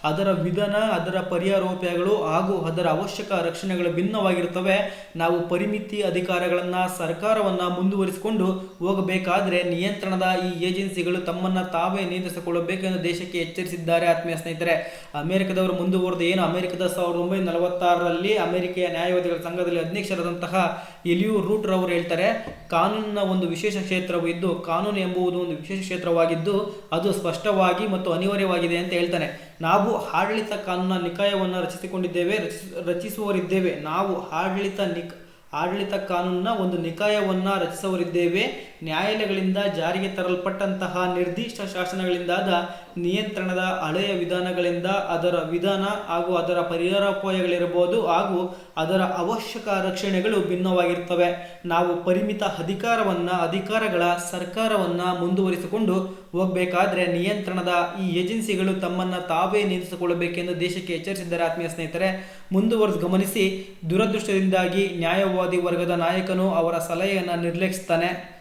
ಅದರ ವಿಧಾನ, ಅದರ ಪರ್ಯಾರೋಪಗಳು ಹಾಗೂ ಅದರ ಅವಶ್ಯಕ ರಕ್ಷಣೆಗಳು ಭಿನ್ನವಾಗಿರುತ್ತವೆ. ನಾವು ಪರಿಮಿತಿ ಅಧಿಕಾರಗಳನ್ನು, ಸರ್ಕಾರವನ್ನು ಮುಂದುವರಿಸಿಕೊಂಡು ಹೋಗಬೇಕಾದರೆ ನಿಯಂತ್ರಣದ ಈ ಏಜೆನ್ಸಿಗಳು ತಮ್ಮನ್ನು ತಾವೇ ನಿಯಂತ್ರಿಸಿಕೊಳ್ಳಬೇಕೆಂದು ದೇಶಕ್ಕೆ ಎಚ್ಚರಿಸಿದ್ದಾರೆ ಆತ್ಮೀಯ ಸ್ನೇಹಿತರೆ. ಅಮೆರಿಕದವರು ಮುಂದುವರೆದು ಏನು? ಅಮೆರಿಕದ ಸಾವಿರದ ಒಂಬೈನೂರ ನಲವತ್ತಾರರಲ್ಲಿ ಅಮೆರಿಕೆಯ ನ್ಯಾಯವಾದಿಗಳ ಸಂಘದಲ್ಲಿ ಅಧ್ಯಕ್ಷರಾದಂತಹ ಎಲಿಯು ರೂಟ್ರ್ ಅವರು ಹೇಳ್ತಾರೆ, ಕಾನೂನಿನ ಒಂದು ವಿಶೇಷ ಕ್ಷೇತ್ರವು ಇದ್ದು, ಕಾನೂನು ಎಂಬುದು ಒಂದು ವಿಶೇಷ ಕ್ಷೇತ್ರವಾಗಿದ್ದು, ಅದು ಸ್ಪಷ್ಟವಾಗಿ ಮತ್ತು ಅನಿವಾರ್ಯವಾಗಿದೆ ಅಂತ ಹೇಳ್ತಾನೆ. ನಾವು ಆಡಳಿತ ಕಾನೂನಿನ ನಿಕಾಯವನ್ನು ರಚಿಸಿಕೊಂಡಿದ್ದೇವೆ ರಚಿಸುವವರಿದ್ದೇವೆ. ನಾವು ಆಡಳಿತ ನಿಕ್ ಆಡಳಿತ ಕಾನೂನಿನ ಒಂದು ನಿಕಾಯವನ್ನು ರಚಿಸುವರಿದ್ದೇವೆ. ನ್ಯಾಯಾಲಯಗಳಿಂದ ಜಾರಿಗೆ ತರಲ್ಪಟ್ಟಂತಹ ನಿರ್ದಿಷ್ಟ ಶಾಸನಗಳಿಂದಾದ ನಿಯಂತ್ರಣದ ಹಳೆಯ ವಿಧಾನಗಳಿಂದ ಅದರ ವಿಧಾನ ಹಾಗೂ ಅದರ ಪರಿಹಾರೋಪಾಯಗಳಿರಬಹುದು ಹಾಗೂ ಅದರ ಅವಶ್ಯಕ ರಕ್ಷಣೆಗಳು ಭಿನ್ನವಾಗಿರ್ತವೆ. ನಾವು ಪರಿಮಿತ ಅಧಿಕಾರವನ್ನು, ಅಧಿಕಾರಗಳ ಸರ್ಕಾರವನ್ನು ಮುಂದುವರಿಸಿಕೊಂಡು ಹೋಗಬೇಕಾದ್ರೆ ನಿಯಂತ್ರಣದ ಈ ಏಜೆನ್ಸಿಗಳು ತಮ್ಮನ್ನು ತಾವೇ ನಿಯಂತ್ರಿಸಿಕೊಳ್ಳಬೇಕೆಂದು ದೇಶಕ್ಕೆ ಎಚ್ಚರಿಸಿದ್ದಾರೆ ಆತ್ಮೀಯ ಸ್ನೇಹಿತರೆ. ಮುಂದುವರೆದು ಗಮನಿಸಿ, ದುರದೃಷ್ಟದಿಂದಾಗಿ ನ್ಯಾಯವಾದಿ ವರ್ಗದ ನಾಯಕನು ಅವರ ಸಲಹೆಯನ್ನು ನಿರ್ಲಕ್ಷಿಸ್ತಾನೆ.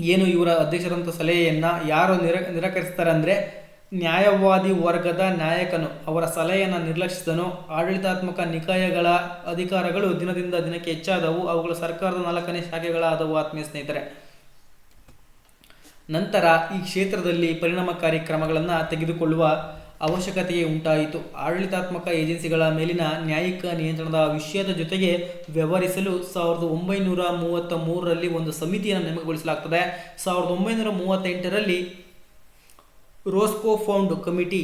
ಏನು ಇವರ ಅಧ್ಯಕ್ಷರಂಥ ಸಲಹೆಯನ್ನು ಯಾರು ನಿರ ನಿರಾಕರಿಸ್ತಾರೆ ಅಂದರೆ ನ್ಯಾಯವಾದಿ ವರ್ಗದ ನಾಯಕನು. ಅವರ ಸಲಹೆಯನ್ನು ನಿರ್ಲಕ್ಷಿಸಿದನು. ಆಡಳಿತಾತ್ಮಕ ನಿಕಾಯಗಳ ಅಧಿಕಾರಗಳು ದಿನದಿಂದ ದಿನಕ್ಕೆ ಹೆಚ್ಚಾದವು. ಅವುಗಳು ಸರ್ಕಾರದ ನಾಲ್ಕನೇ ಶಾಖೆಗಳಾದವು, ಆತ್ಮೀಯ ಸ್ನೇಹಿತರೆ. ನಂತರ ಈ ಕ್ಷೇತ್ರದಲ್ಲಿ ಪರಿಣಾಮಕಾರಿ ಕ್ರಮಗಳನ್ನು ತೆಗೆದುಕೊಳ್ಳುವ ಅವಶ್ಯಕತೆಯೇ ಉಂಟಾಯಿತು. ಆಡಳಿತಾತ್ಮಕ ಏಜೆನ್ಸಿಗಳ ಮೇಲಿನ ನ್ಯಾಯಿಕ ನಿಯಂತ್ರಣದ ವಿಷಯದ ಜೊತೆಗೆ ವ್ಯವಹರಿಸಲು ಸಾವಿರದ ಒಂಬೈನೂರ ಮೂವತ್ತ ಮೂರರಲ್ಲಿ ಒಂದು ಸಮಿತಿಯನ್ನು ನೇಮಕಗೊಳಿಸಲಾಗ್ತದೆ. ಸಾವಿರದ ಒಂಬೈನೂರ ಮೂವತ್ತೆಂಟರಲ್ಲಿ Roscoe Pound committee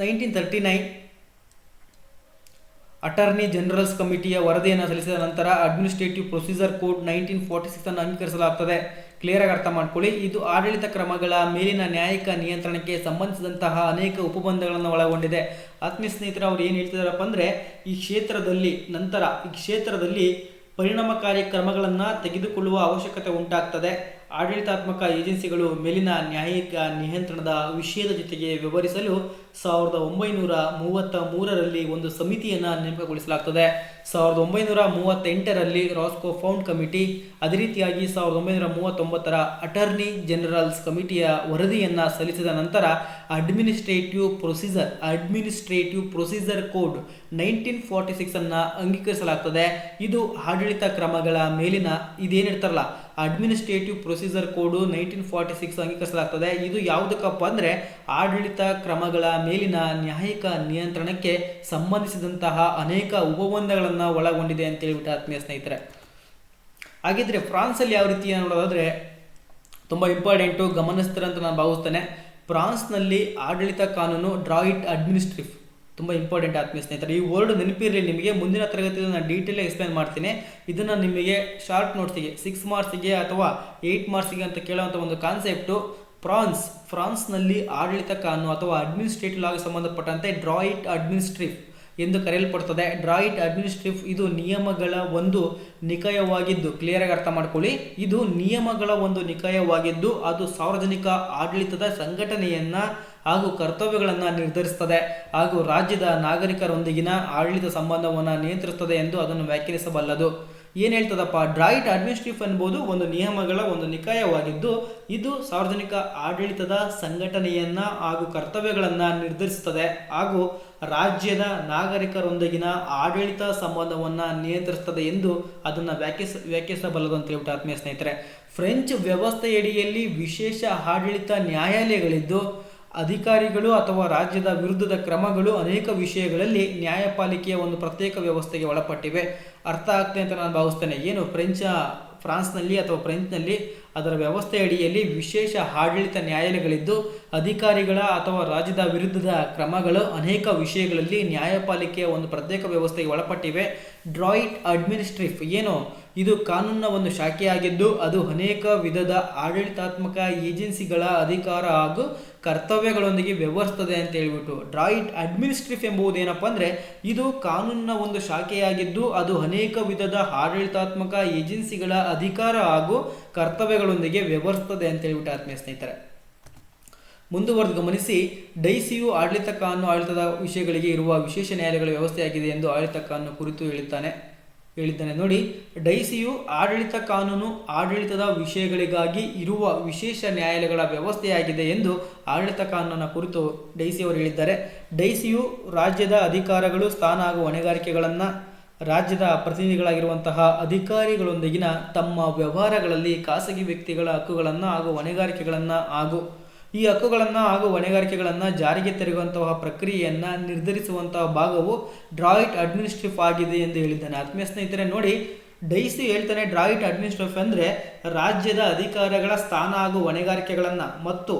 nineteen thirty nine attorney general's ಕಮಿಟಿಯ ವರದಿಯನ್ನು ಸಲ್ಲಿಸಿದ ನಂತರ administrative procedure code nineteen forty six ಅನ್ನು ಅಂಗೀಕರಿಸಲಾಗುತ್ತದೆ ಕ್ಲಿಯರ್ ಆಗಿ ಅರ್ಥ ಮಾಡ್ಕೊಳ್ಳಿ. ಇದು ಆಡಳಿತ ಕ್ರಮಗಳ ಮೇಲಿನ ನ್ಯಾಯಿಕ ನಿಯಂತ್ರಣಕ್ಕೆ ಸಂಬಂಧಿಸಿದಂತಹ ಅನೇಕ ಉಪಬಂಧಗಳನ್ನು ಒಳಗೊಂಡಿದೆ. ಆತ್ಮೀಯ ಸ್ನೇಹಿತರು, ಅವ್ರು ಏನು ಹೇಳ್ತಿದಾರಪ್ಪ ಅಂದರೆ, ಈ ಕ್ಷೇತ್ರದಲ್ಲಿ, ನಂತರ ಈ ಕ್ಷೇತ್ರದಲ್ಲಿ ಪರಿಣಾಮಕಾರಿ ಕ್ರಮಗಳನ್ನು ತೆಗೆದುಕೊಳ್ಳುವ ಅವಶ್ಯಕತೆ ಉಂಟಾಗ್ತದೆ. ಆಡಳಿತಾತ್ಮಕ ಏಜೆನ್ಸಿಗಳು ಮೇಲಿನ ನ್ಯಾಯಿಕ ನಿಯಂತ್ರಣದ ವಿಷಯದ ಜೊತೆಗೆ ವ್ಯವಹರಿಸಲು ಸಾವಿರದ ಒಂಬೈನೂರ ಮೂವತ್ತ ಮೂರರಲ್ಲಿ ಒಂದು ಸಮಿತಿಯನ್ನು ನೇಮಕಗೊಳಿಸಲಾಗ್ತದೆ. ಸಾವಿರದ ಒಂಬೈನೂರ ಮೂವತ್ತೆಂಟರಲ್ಲಿ ರಾಸ್ಕೋ ಫೌಂಡ್ ಕಮಿಟಿ, ಅದೇ ರೀತಿಯಾಗಿ ಸಾವಿರದ ಒಂಬೈನೂರ ಮೂವತ್ತೊಂಬತ್ತರ ಅಟರ್ನಿ ಜನರಲ್ಸ್ ಕಮಿಟಿಯ ವರದಿಯನ್ನು ಸಲ್ಲಿಸಿದ ನಂತರ administrative procedure administrative procedure code nineteen forty ಸಿಕ್ಸನ್ನು ಅಂಗೀಕರಿಸಲಾಗ್ತದೆ. ಇದು ಆಡಳಿತ ಕ್ರಮಗಳ ಮೇಲಿನ ಇದೇನಿರ್ತಾರಲ್ಲ administrative procedure code nineteen forty six ಅಂಗೀಕರಿಸಲಾಗ್ತದೆ. ಇದು ಯಾವುದಕ್ಕಪ್ಪ ಅಂದರೆ ಆಡಳಿತ ಕ್ರಮಗಳ ಮೇಲಿನ ನ್ಯಾಯಿಕ ನಿಯಂತ್ರಣಕ್ಕೆ ಸಂಬಂಧಿಸಿದಂತಹ ಅನೇಕ ಉಪಬಂಧಗಳನ್ನು ಒಳಗೊಂಡಿದೆ ಅಂತ ಹೇಳ್ಬಿಟ್ಟು ಆತ್ಮೀಯ ಸ್ನೇಹಿತರೆ. ಹಾಗಿದ್ರೆ ಫ್ರಾನ್ಸಲ್ಲಿ ಯಾವ ರೀತಿ ನೋಡೋದಾದರೆ ತುಂಬ ಇಂಪಾರ್ಟೆಂಟು ಗಮನಿಸ್ತಾರೆ ಅಂತ ನಾನು ಭಾವಿಸ್ತೇನೆ. ಫ್ರಾನ್ಸ್ನಲ್ಲಿ ಆಡಳಿತ ಕಾನೂನು ಡ್ರಾಯಿಟ್ ಅಡ್ಮಿನಿಸ್ಟ್ರೇಟಿವ್. ತುಂಬ ಇಂಪಾರ್ಟೆಂಟ್ ಆತ್ಮೀಯ ಸ್ನೇಹಿತರೆ, ಈ ವರ್ಡ್ ನೆನಪಿರಲಿ ನಿಮಗೆ, ಮುಂದಿನ ತರಗತಿಯಲ್ಲಿ ನಾನು ಡೀಟೇಲ್ ಎಕ್ಸ್ಪ್ಲೈನ್ ಮಾಡ್ತೀನಿ. ಇದನ್ನು ನಿಮಗೆ ಶಾರ್ಟ್ ನೋಟ್ಸಿಗೆ ಸಿಕ್ಸ್ ಮಾರ್ಕ್ಸಿಗೆ ಅಥವಾ ಏಯ್ಟ್ ಮಾರ್ಕ್ಸಿಗೆ ಅಂತ ಕೇಳುವಂಥ ಒಂದು ಕಾನ್ಸೆಪ್ಟು ಫ್ರಾನ್ಸ್ ಫ್ರಾನ್ಸ್ನಲ್ಲಿ ಆಡಳಿತ ಕಾನೂನು ಅಥವಾ ಅಡ್ಮಿನಿಸ್ಟ್ರೇಟಿವ್ ಲಾಗೆ ಸಂಬಂಧಪಟ್ಟಂತೆ ಡ್ರಾಯಿಟ್ ಅಡ್ಮಿನಿಸ್ಟ್ರೇಟಿವ್ ಎಂದು ಕರೆಯಲ್ಪಡ್ತದೆ. ಡ್ರಾಯಿಟ್ ಅಡ್ಮಿನಿಸ್ಟ್ರೇಟಿವ್ ಇದು ನಿಯಮಗಳ ಒಂದು ನಿಕಾಯವಾಗಿದ್ದು ಕ್ಲಿಯರಾಗಿ ಅರ್ಥ ಮಾಡ್ಕೊಳ್ಳಿ. ಇದು ನಿಯಮಗಳ ಒಂದು ನಿಕಾಯವಾಗಿದ್ದು, ಅದು ಸಾರ್ವಜನಿಕ ಆಡಳಿತದ ಸಂಘಟನೆಯನ್ನ ಹಾಗೂ ಕರ್ತವ್ಯಗಳನ್ನು ನಿರ್ಧರಿಸುತ್ತದೆ ಹಾಗೂ ರಾಜ್ಯದ ನಾಗರಿಕರೊಂದಿಗಿನ ಆಡಳಿತ ಸಂಬಂಧವನ್ನು ನಿಯಂತ್ರಿಸುತ್ತದೆ ಎಂದು ಅದನ್ನು ವ್ಯಾಖ್ಯಾನಿಸಬಲ್ಲದು. ಏನು ಹೇಳ್ತದಪ್ಪ, ಡ್ರಾಯಿಟ್ ಅಡ್ಮಿನಿಸ್ಟ್ರೇಟಿವ್ ಎಂಬುದು ಒಂದು ನಿಯಮಗಳ ಒಂದು ನಿಕಾಯವಾಗಿದ್ದು, ಇದು ಸಾರ್ವಜನಿಕ ಆಡಳಿತದ ಸಂಘಟನೆಯನ್ನು ಹಾಗೂ ಕರ್ತವ್ಯಗಳನ್ನು ನಿರ್ಧರಿಸುತ್ತದೆ ಹಾಗೂ ರಾಜ್ಯದ ನಾಗರಿಕರೊಂದಿಗಿನ ಆಡಳಿತ ಸಂಬಂಧವನ್ನು ನಿಯಂತ್ರಿಸುತ್ತದೆ ಎಂದು ಅದನ್ನು ವ್ಯಾಖ್ಯಾಸ, ವ್ಯಾಖ್ಯಾನಿಸಬಲ್ಲದು ಅಂತ ಹೇಳ್ಬಿಟ್ಟು ಆತ್ಮೀಯ ಸ್ನೇಹಿತರೆ. ಫ್ರೆಂಚ್ ವ್ಯವಸ್ಥೆಯಡಿಯಲ್ಲಿ ವಿಶೇಷ ಆಡಳಿತ ನ್ಯಾಯಾಲಯಗಳಿದ್ದು ಅಧಿಕಾರಿಗಳು ಅಥವಾ ರಾಜ್ಯದ ವಿರುದ್ಧದ ಕ್ರಮಗಳು ಅನೇಕ ವಿಷಯಗಳಲ್ಲಿ ನ್ಯಾಯಪಾಲಿಕೆಯ ಒಂದು ಪ್ರತ್ಯೇಕ ವ್ಯವಸ್ಥೆಗೆ ಒಳಪಟ್ಟಿವೆ. ಅರ್ಥ ಆಗ್ತದೆ ಅಂತ ನಾನು ಭಾವಿಸ್ತೇನೆ. ಏನು ಫ್ರೆಂಚ್, ಫ್ರಾನ್ಸ್ನಲ್ಲಿ ಅಥವಾ ಫ್ರೆಂಚ್ನಲ್ಲಿ ಅದರ ವ್ಯವಸ್ಥೆ ಅಡಿಯಲ್ಲಿ ವಿಶೇಷ ಆಡಳಿತ ನ್ಯಾಯಾಲಯಗಳಿದ್ದು, ಅಧಿಕಾರಿಗಳ ಅಥವಾ ರಾಜ್ಯದ ವಿರುದ್ಧದ ಕ್ರಮಗಳು ಅನೇಕ ವಿಷಯಗಳಲ್ಲಿ ನ್ಯಾಯಪಾಲಿಕೆಯ ಒಂದು ಪ್ರತ್ಯೇಕ ವ್ಯವಸ್ಥೆಗೆ ಒಳಪಟ್ಟಿವೆ. ಡ್ರಾಯಿಟ್ ಅಡ್ಮಿನಿಸ್ಟ್ರೇಟಿವ್, ಏನು ಇದು ಕಾನೂನಿನ ಒಂದು ಶಾಖೆಯಾಗಿದ್ದು, ಅದು ಅನೇಕ ವಿಧದ ಆಡಳಿತಾತ್ಮಕ ಏಜೆನ್ಸಿಗಳ ಅಧಿಕಾರ ಹಾಗೂ ಕರ್ತವ್ಯಗಳೊಂದಿಗೆ ವ್ಯವಹರಿಸ್ತದೆ ಅಂತ ಹೇಳ್ಬಿಟ್ಟು. ಡ್ರಾಯಿಟ್ ಅಡ್ಮಿನಿಸ್ಟ್ರೇಟಿವ್ ಎಂಬುದು ಏನಪ್ಪ ಅಂದರೆ, ಇದು ಕಾನೂನಿನ ಒಂದು ಶಾಖೆಯಾಗಿದ್ದು, ಅದು ಅನೇಕ ವಿಧದ ಆಡಳಿತಾತ್ಮಕ ಏಜೆನ್ಸಿಗಳ ಅಧಿಕಾರ ಹಾಗೂ ಕರ್ತವ್ಯಗಳೊಂದಿಗೆ ವ್ಯವಹರಿಸ್ತದೆ ಅಂತ ಹೇಳ್ಬಿಟ್ಟು ಆತ್ಮೀಯ ಸ್ನೇಹಿತರೆ. ಮುಂದುವರೆದು ಗಮನಿಸಿ, ಡೈಸಿಯು ಆಡಳಿತ ಕಾನೂನು ಆಡಳಿತದ ವಿಷಯಗಳಿಗೆ ಇರುವ ವಿಶೇಷ ನ್ಯಾಯಾಲಯಗಳ ವ್ಯವಸ್ಥೆಯಾಗಿದೆ ಎಂದು ಆಡಳಿತ ಕಾನೂನು ಕುರಿತು ಹೇಳಿದ್ದಾನೆ. ಹೇಳಿದ್ದಾನೆ. ನೋಡಿ, ಡೈಸಿಯು ಆಡಳಿತ ಕಾನೂನು ಆಡಳಿತದ ವಿಷಯಗಳಿಗಾಗಿ ಇರುವ ವಿಶೇಷ ನ್ಯಾಯಾಲಯಗಳ ವ್ಯವಸ್ಥೆಯಾಗಿದೆ ಎಂದು ಆಡಳಿತ ಕಾನೂನಿನ ಕುರಿತು ಡೈಸಿ ಅವರು ಹೇಳಿದ್ದಾರೆ. ಡೈಸಿಯು ರಾಜ್ಯದ ಅಧಿಕಾರಗಳು, ಸ್ಥಾನ ಹಾಗೂ ಹೊಣೆಗಾರಿಕೆಗಳನ್ನು ರಾಜ್ಯದ ಪ್ರತಿನಿಧಿಗಳಾಗಿರುವಂತಹ ಅಧಿಕಾರಿಗಳೊಂದಿಗಿನ ತಮ್ಮ ವ್ಯವಹಾರಗಳಲ್ಲಿ ಖಾಸಗಿ ವ್ಯಕ್ತಿಗಳ ಹಕ್ಕುಗಳನ್ನು ಹಾಗೂ ಹೊಣೆಗಾರಿಕೆಗಳನ್ನು ಹಾಗೂ ಈ ಹಕ್ಕುಗಳನ್ನು ಹಾಗೂ ಹೊಣೆಗಾರಿಕೆಗಳನ್ನು ಜಾರಿಗೆ ತೆರೆಯುವಂತಹ ಪ್ರಕ್ರಿಯೆಯನ್ನು ನಿರ್ಧರಿಸುವಂತಹ ಭಾಗವು ಡ್ರಾಯಿಟ್ ಅಡ್ಮಿನಿಸ್ಟ್ರೇಟಿವ್ ಆಗಿದೆ ಎಂದು ಹೇಳಿದ್ದಾನೆ. ಆತ್ಮೀಯ ಸ್ನೇಹಿತರೆ, ನೋಡಿ, ಡೈಸಿ ಹೇಳ್ತಾನೆ, ಡ್ರಾಯಿಟ್ ಅಡ್ಮಿನಿಸ್ಟ್ರೇಟಿವ್ ಅಂದರೆ ರಾಜ್ಯದ ಅಧಿಕಾರಗಳ ಸ್ಥಾನ ಹಾಗೂ ಹೊಣೆಗಾರಿಕೆಗಳನ್ನು ಮತ್ತು